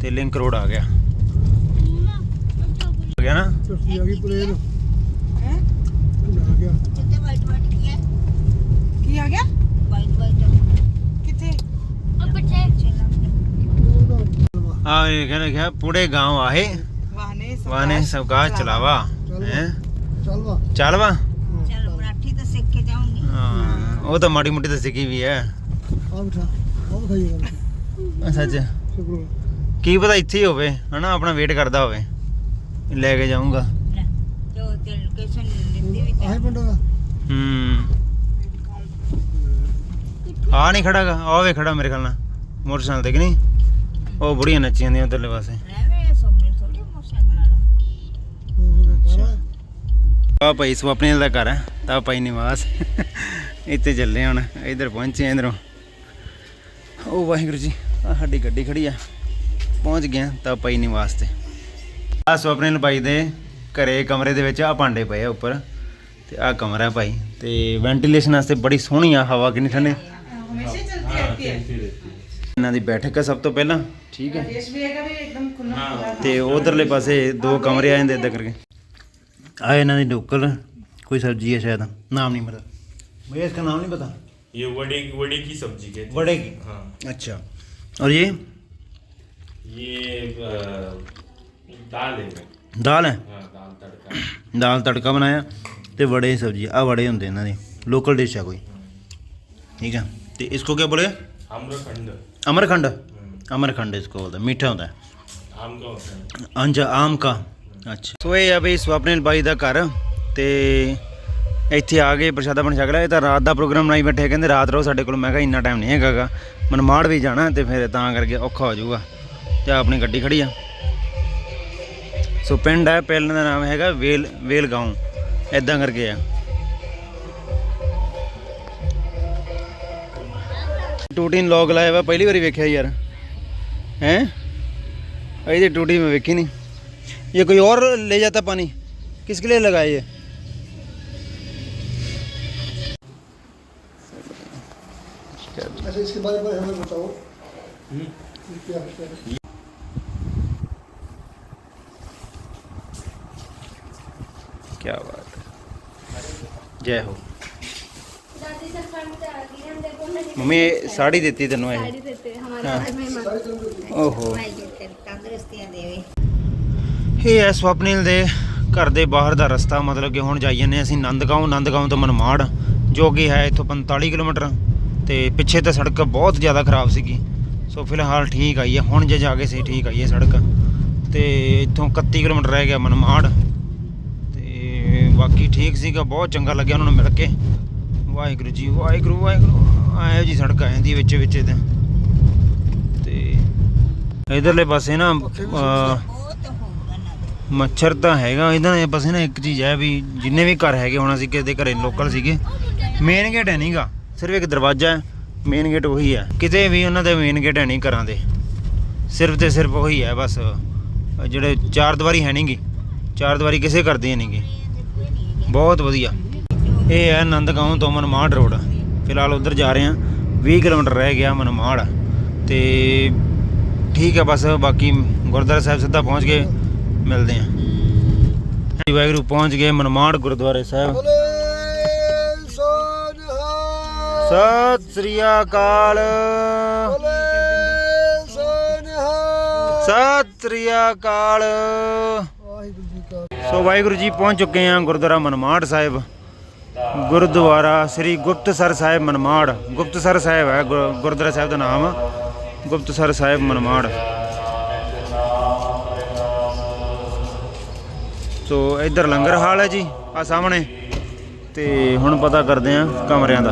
ਤੇ ਲਿੰਕ ਰੋਡ ਆ ਗਿਆ ਮੰਮਾ ਅੱਛਾ ਬੋਲ ਆ ਗਿਆ ਨਾ ਚਰਸੀ ਆ ਗਈ ਪਲੇਨ ਹੈ ਆ ਗਿਆ ਜਿੱਤੇ ਵਾਈਟ ਵਾਈਟ ਕੀ ਹੈ ਕੀ ਆ ਗਿਆ ਵਾਈਟ ਵਾਈਟ ਕਿੱਥੇ ਆ ਬੱਚੇ ਆ ਇਹ ਕਹਿੰਦਾ ਕਿਹਾ ਪੂਰੇ گاؤں ਆਏ ਵਾਹਨੇ ਵਾਨੇ ਸਵਕਾ ਚਲਾਵਾ ਹੈ ਚੱਲ ਵਾ ਉਹ ਤਾਂ ਮਾੜੀ ਮੋਟੀ ਤਾਂ ਸਿੱਖੀ ਵੀ ਹੈ। ਆ ਬਿਠਾ ਆ ਬਿਠਾਈ ਗੱਲ। ਸੱਚ ਸ਼ੁਕਰ ਕੀ ਪਤਾ ਇੱਥੇ ਹੀ ਹੋਵੇ ਹਨਾ ਆਪਣਾ ਵੇਟ ਕਰਦਾ ਹੋਵੇ। ਲੈ ਕੇ ਜਾਊਂਗਾ। ਜੋ ਤੇ ਲੋਕੇਸ਼ਨ ਦਿੱਤੀ ਵੀ ਆਹੀ ਪਿੰਡ ਦਾ ਹੂੰ। ਆ ਨਹੀਂ ਖੜਾਗਾ ਆ ਵੇ ਖੜਾ ਮੇਰੇ ਖਿਆਲ ਨਾਲ। ਮੋਟਰਸਾਈਕਲ ਤੇ ਕਿ ਨਹੀਂ? ਉਹ ਬੁੜੀਆਂ ਨੱਚੀਆਂ ਦੀਆਂ ਉਧਰਲੇ ਪਾਸੇ। ਰਹਿਵੇ ਸੋਮੇ ਥੋੜੀ ਮੋਟਰਸਾਈਕਲ ਵਾਲਾ। ਆ ਭਾਈ ਸੁਪਨੇ ਦਾ ਘਰ ਹੈ ਤਾਂ ਭਾਈ ਨਿਵਾਸ। ਇੱਥੇ ਚੱਲੇ ਹੁਣ ਇਧਰ ਪਹੁੰਚੇ ਇਧਰੋਂ। ਉਹ ਵਾਹਿਗੁਰੂ ਜੀ ਆ ਸਾਡੀ ਗੱਡੀ ਖੜੀ ਆ। ਪਹੁੰਚ ਗਿਆ ਤਾਂ ਪਈ ਨਹੀਂ ਵਾਸਤੇ ਆ ਸੁਪਨਿਲ ਭਾਈ ਦੇ ਘਰੇ ਕਮਰੇ ਦੇ ਵਿੱਚ ਆ ਭਾਂਡੇ ਪਏ ਆ ਉੱਪਰ। ਤੇ ਆ ਕਮਰਾ ਭਾਈ ਤੇ ਵੈਂਟੀਲੇਸ਼ਨ ਵਾਸਤੇ ਬੜੀ ਸੋਹਣੀ ਆ ਹਵਾ ਕਿੰਨੀ ਠੰਡੀ। ਇਹਨਾਂ ਦੀ ਬੈਠਕ ਹੈ ਸਭ ਤੋਂ ਪਹਿਲਾਂ ਠੀਕ ਹੈ। ਤੇ ਉਧਰਲੇ ਪਾਸੇ ਦੋ ਕਮਰੇ ਆ ਜਾਂਦੇ ਇਦਾਂ ਕਰਕੇ। ਆ ਇਹਨਾਂ ਦੀ ਡੋਕਲ ਕੋਈ ਸਬਜ਼ੀ ਹੈ ਸ਼ਾਇਦ ਨਾਮ ਨਹੀਂ ਮਤਲਬ भैया इसका नाम नहीं पता ये वड़े वड़े की सब्जी कहते हैं वड़े की हाँ अच्छा और ये ये अ, दाल है दाल है हाँ दाल तड़का ਦਾਲ ਤੜਕਾ ਬਣਾਇਆ ਤੇ ਵੜੇ ਸਬਜ਼ੀ ਆ ਵੜੇ ਹੁੰਦੇ ਇਹਨਾਂ ਦੇ ਲੋਕਲ ਡਿਸ਼ ਆ ਕੋਈ ਠੀਕ ਹੈ ਤੇ ਇਸਕੋ ਕੀ ਬੋਲੇ आम्रखंड ਅਮਰਖੰਡ हम्म, ਅਮਰਖੰਡ ਇਸਕੋ ਬੋਲਦਾ ਮੀਠਾ ਹੁੰਦਾ ਹੈ आम का होता है ਅੰਜਾ ਆਮ ਕਾ ਅੱਛਾ ਸੋ ਇਹ ਆ ਬਈ ਸਵਪਨਿਲ ਬਾਈ ਦਾ ਘਰ ਤੇ ਇੱਥੇ ਆ ਕੇ ਪ੍ਰਸ਼ਾਦਾ ਬਣ ਛਕ ਇਹ ਤਾਂ ਰਾਤ ਦਾ ਪ੍ਰੋਗਰਾਮ ਬਣਾਈ ਬੈਠੇ ਕਹਿੰਦੇ ਰਾਤ ਰਹੋ ਸਾਡੇ ਕੋਲ। ਮੈਂ ਕਿਹਾ ਇੰਨਾ ਟਾਈਮ ਨਹੀਂ ਹੈਗਾਗਾ। ਮਨਮਾੜ ਵੀ ਜਾਣਾ ਤੇ ਫਿਰ ਤਾਂ ਕਰਕੇ ਔਖਾ ਹੋ ਜਾਊਗਾ। ਤੇ ਆਪਣੀ ਗੱਡੀ ਖੜੀ ਆ। ਸੋ ਪਿੰਡ ਹੈ, ਪਿੰਡ ਦਾ ਨਾਮ ਹੈਗਾ ਵੇਲ ਵੇਲ گاؤں ਐਦਾਂ ਕਰਕੇ ਆ। ਟੂਟੀਨ ਲੋਗ ਲਾਇਆ ਵਾ, ਪਹਿਲੀ ਵਾਰੀ ਵੇਖਿਆ ਯਾਰ। ਹੈ? ਇਹਦੀ ਟੂਟੀ ਮੈਂ ਵੇਖੀ ਨਹੀਂ। ਇਹ ਕੋਈ ਹੋਰ ਲੈ ਜਾਂਦਾ ਪਾਣੀ। ਕਿਸ ਕੇ ਲਈ ਲਗਾਏ ਹੈ अच्छा इसके बारे में हमें बताओ ये क्या क्या है? क्या बात है जय हो ਦਾਦੀ ਸਰਪੰਚ ਤੇ ਆ ਗਈ ਹਨ ਦੇਖੋ ਨਾ मम्मी ये साड़ी देती तेनों ये ਸਾੜੀ ਦਿੱਤੇ ਹਮਾਰੇ हाँ। घर में ओहो ਮਾਈ ਜੀ ਤੰਦਰੁਸਤੀਆਂ ਦੇਵੇ ਇਹ ਹੈ ਸਵਪਨਿਲ ਦੇ ਘਰ ਦੇ ਬਾਹਰ ਦਾ ਰਸਤਾ ਮਤਲਬ ਕਿ ਹੁਣ ਜਾਈ ਜਾਂਦੇ ਹਾਂ ਅਸੀਂ ਨੰਦਗਾਉਂ ਨੰਦਗਾਉਂ ਤੋਂ ਮਨਮਾੜ ਜੋ ਕਿ ਹੈ ਇੱਥੋਂ 45 ਕਿਲੋਮੀਟਰ ਤੇ ਪਿੱਛੇ ਤਾਂ ਸੜਕ ਬਹੁਤ ਜ਼ਿਆਦਾ ਖਰਾਬ ਸੀਗੀ। ਸੋ ਫਿਲਹਾਲ ਠੀਕ ਆਈ ਹੈ। ਹੁਣ ਜੇ ਜਾ ਕੇ ਸੀ ਠੀਕ ਆਈ ਹੈ ਸੜਕ। ਤੇ ਇੱਥੋਂ 31 ਕਿਲੋਮੀਟਰ ਰਹਿ ਗਿਆ ਮਨਮਾੜ। ਤੇ ਬਾਕੀ ਠੀਕ ਸੀਗਾ, ਬਹੁਤ ਚੰਗਾ ਲੱਗਿਆ ਉਹਨਾਂ ਨੂੰ ਮਿਲ ਕੇ। ਵਾਹਿਗੁਰੂ ਜੀ, ਵਾਹਿਗੁਰੂ ਵਾਹਿਗੁਰੂ। ਆਇਆ ਜੀ ਸੜਕ ਆ ਜਾਂਦੀ ਵਿੱਚ ਵਿੱਚ ਤੇ। ਤੇ ਇਧਰਲੇ ਪਾਸੇ ਨਾ ਨਾ ਮੱਛਰ ਤਾਂ ਹੈਗਾ। ਇਹਨਾਂ ਦੇ ਪਾਸੇ ਨਾ ਇੱਕ ਚੀਜ਼ ਹੈ ਵੀ ਜਿੰਨੇ ਵੀ ਘਰ ਹੈਗੇ ਹੁਣ ਅਸੀਂ ਕਿਸੇ ਦੇ ਘਰੇ ਲੋਕਲ ਸੀਗੇ। ਮੇਨ ਗੇਟ ਹੈ ਨਹੀਂਗਾ ਸਿਰਫ ਇੱਕ ਦਰਵਾਜ਼ਾ ਹੈ ਮੇਨ ਗੇਟ ਉਹੀ ਹੈ। ਕਿਤੇ ਵੀ ਉਹਨਾਂ ਦੇ ਮੇਨ ਗੇਟ ਹੈ ਨਹੀਂ ਘਰਾਂ ਦੇ। ਸਿਰਫ ਤੇ ਸਿਰਫ ਉਹੀ ਹੈ, ਬਸ, ਜਿਹੜੇ ਚਾਰ ਦੀਵਾਰੀ ਹੈ ਨਹੀਂਗੀ। ਚਾਰ ਦੀਵਾਰੀ ਕਿਸੇ ਘਰ ਦੀ ਨਹੀਂਗੀ। ਬਹੁਤ ਵਧੀਆ। ਇਹ ਹੈ ਨੰਦਗਾਉਂ ਤੋਂ ਮਨਮਾੜ ਰੋਡ। ਫਿਲਹਾਲ ਉਧਰ ਜਾ ਰਹੇ ਹਾਂ। 20 ਕਿਲੋਮੀਟਰ ਰਹਿ ਗਿਆ ਮਨਮਾੜ। ਤੇ ਠੀਕ ਹੈ, ਬਸ, ਬਾਕੀ ਗੁਰਦੁਆਰਾ ਸਾਹਿਬ ਸਿੱਧਾ ਪਹੁੰਚ ਗਏ। ਮਿਲਦੇ ਹਾਂ। ਵਾਹਿਗੁਰੂ, ਪਹੁੰਚ ਗਏ ਮਨਮਾੜ ਗੁਰਦੁਆਰੇ ਸਾਹਿਬ। ਸਤਿ ਸ੍ਰੀ ਅਕਾਲ। ਸਤਿ ਸ੍ਰੀ ਅਕਾਲ। ਸੋ ਵਾਹਿਗੁਰੂ ਜੀ ਪਹੁੰਚ ਚੁੱਕੇ ਹਾਂ ਗੁਰਦੁਆਰਾ ਮਨਮਾੜ ਸਾਹਿਬ। ਗੁਰਦੁਆਰਾ ਸ੍ਰੀ ਗੁਪਤ ਸਰ ਸਾਹਿਬ ਮਨਮਾੜ। ਗੁਪਤ ਸਰ ਸਾਹਿਬ ਹੈ ਗੁਰਦੁਆਰਾ ਸਾਹਿਬ ਦਾ ਨਾਮ। ਗੁਪਤ ਸਰ ਸਾਹਿਬ ਮਨਮਾੜ। ਸੋ ਇੱਧਰ ਲੰਗਰ ਹਾਲ ਹੈ ਜੀ ਆ ਸਾਹਮਣੇ। ਤੇ ਹੁਣ ਪਤਾ ਕਰਦੇ ਆ ਕਮਰਿਆਂ ਦਾ।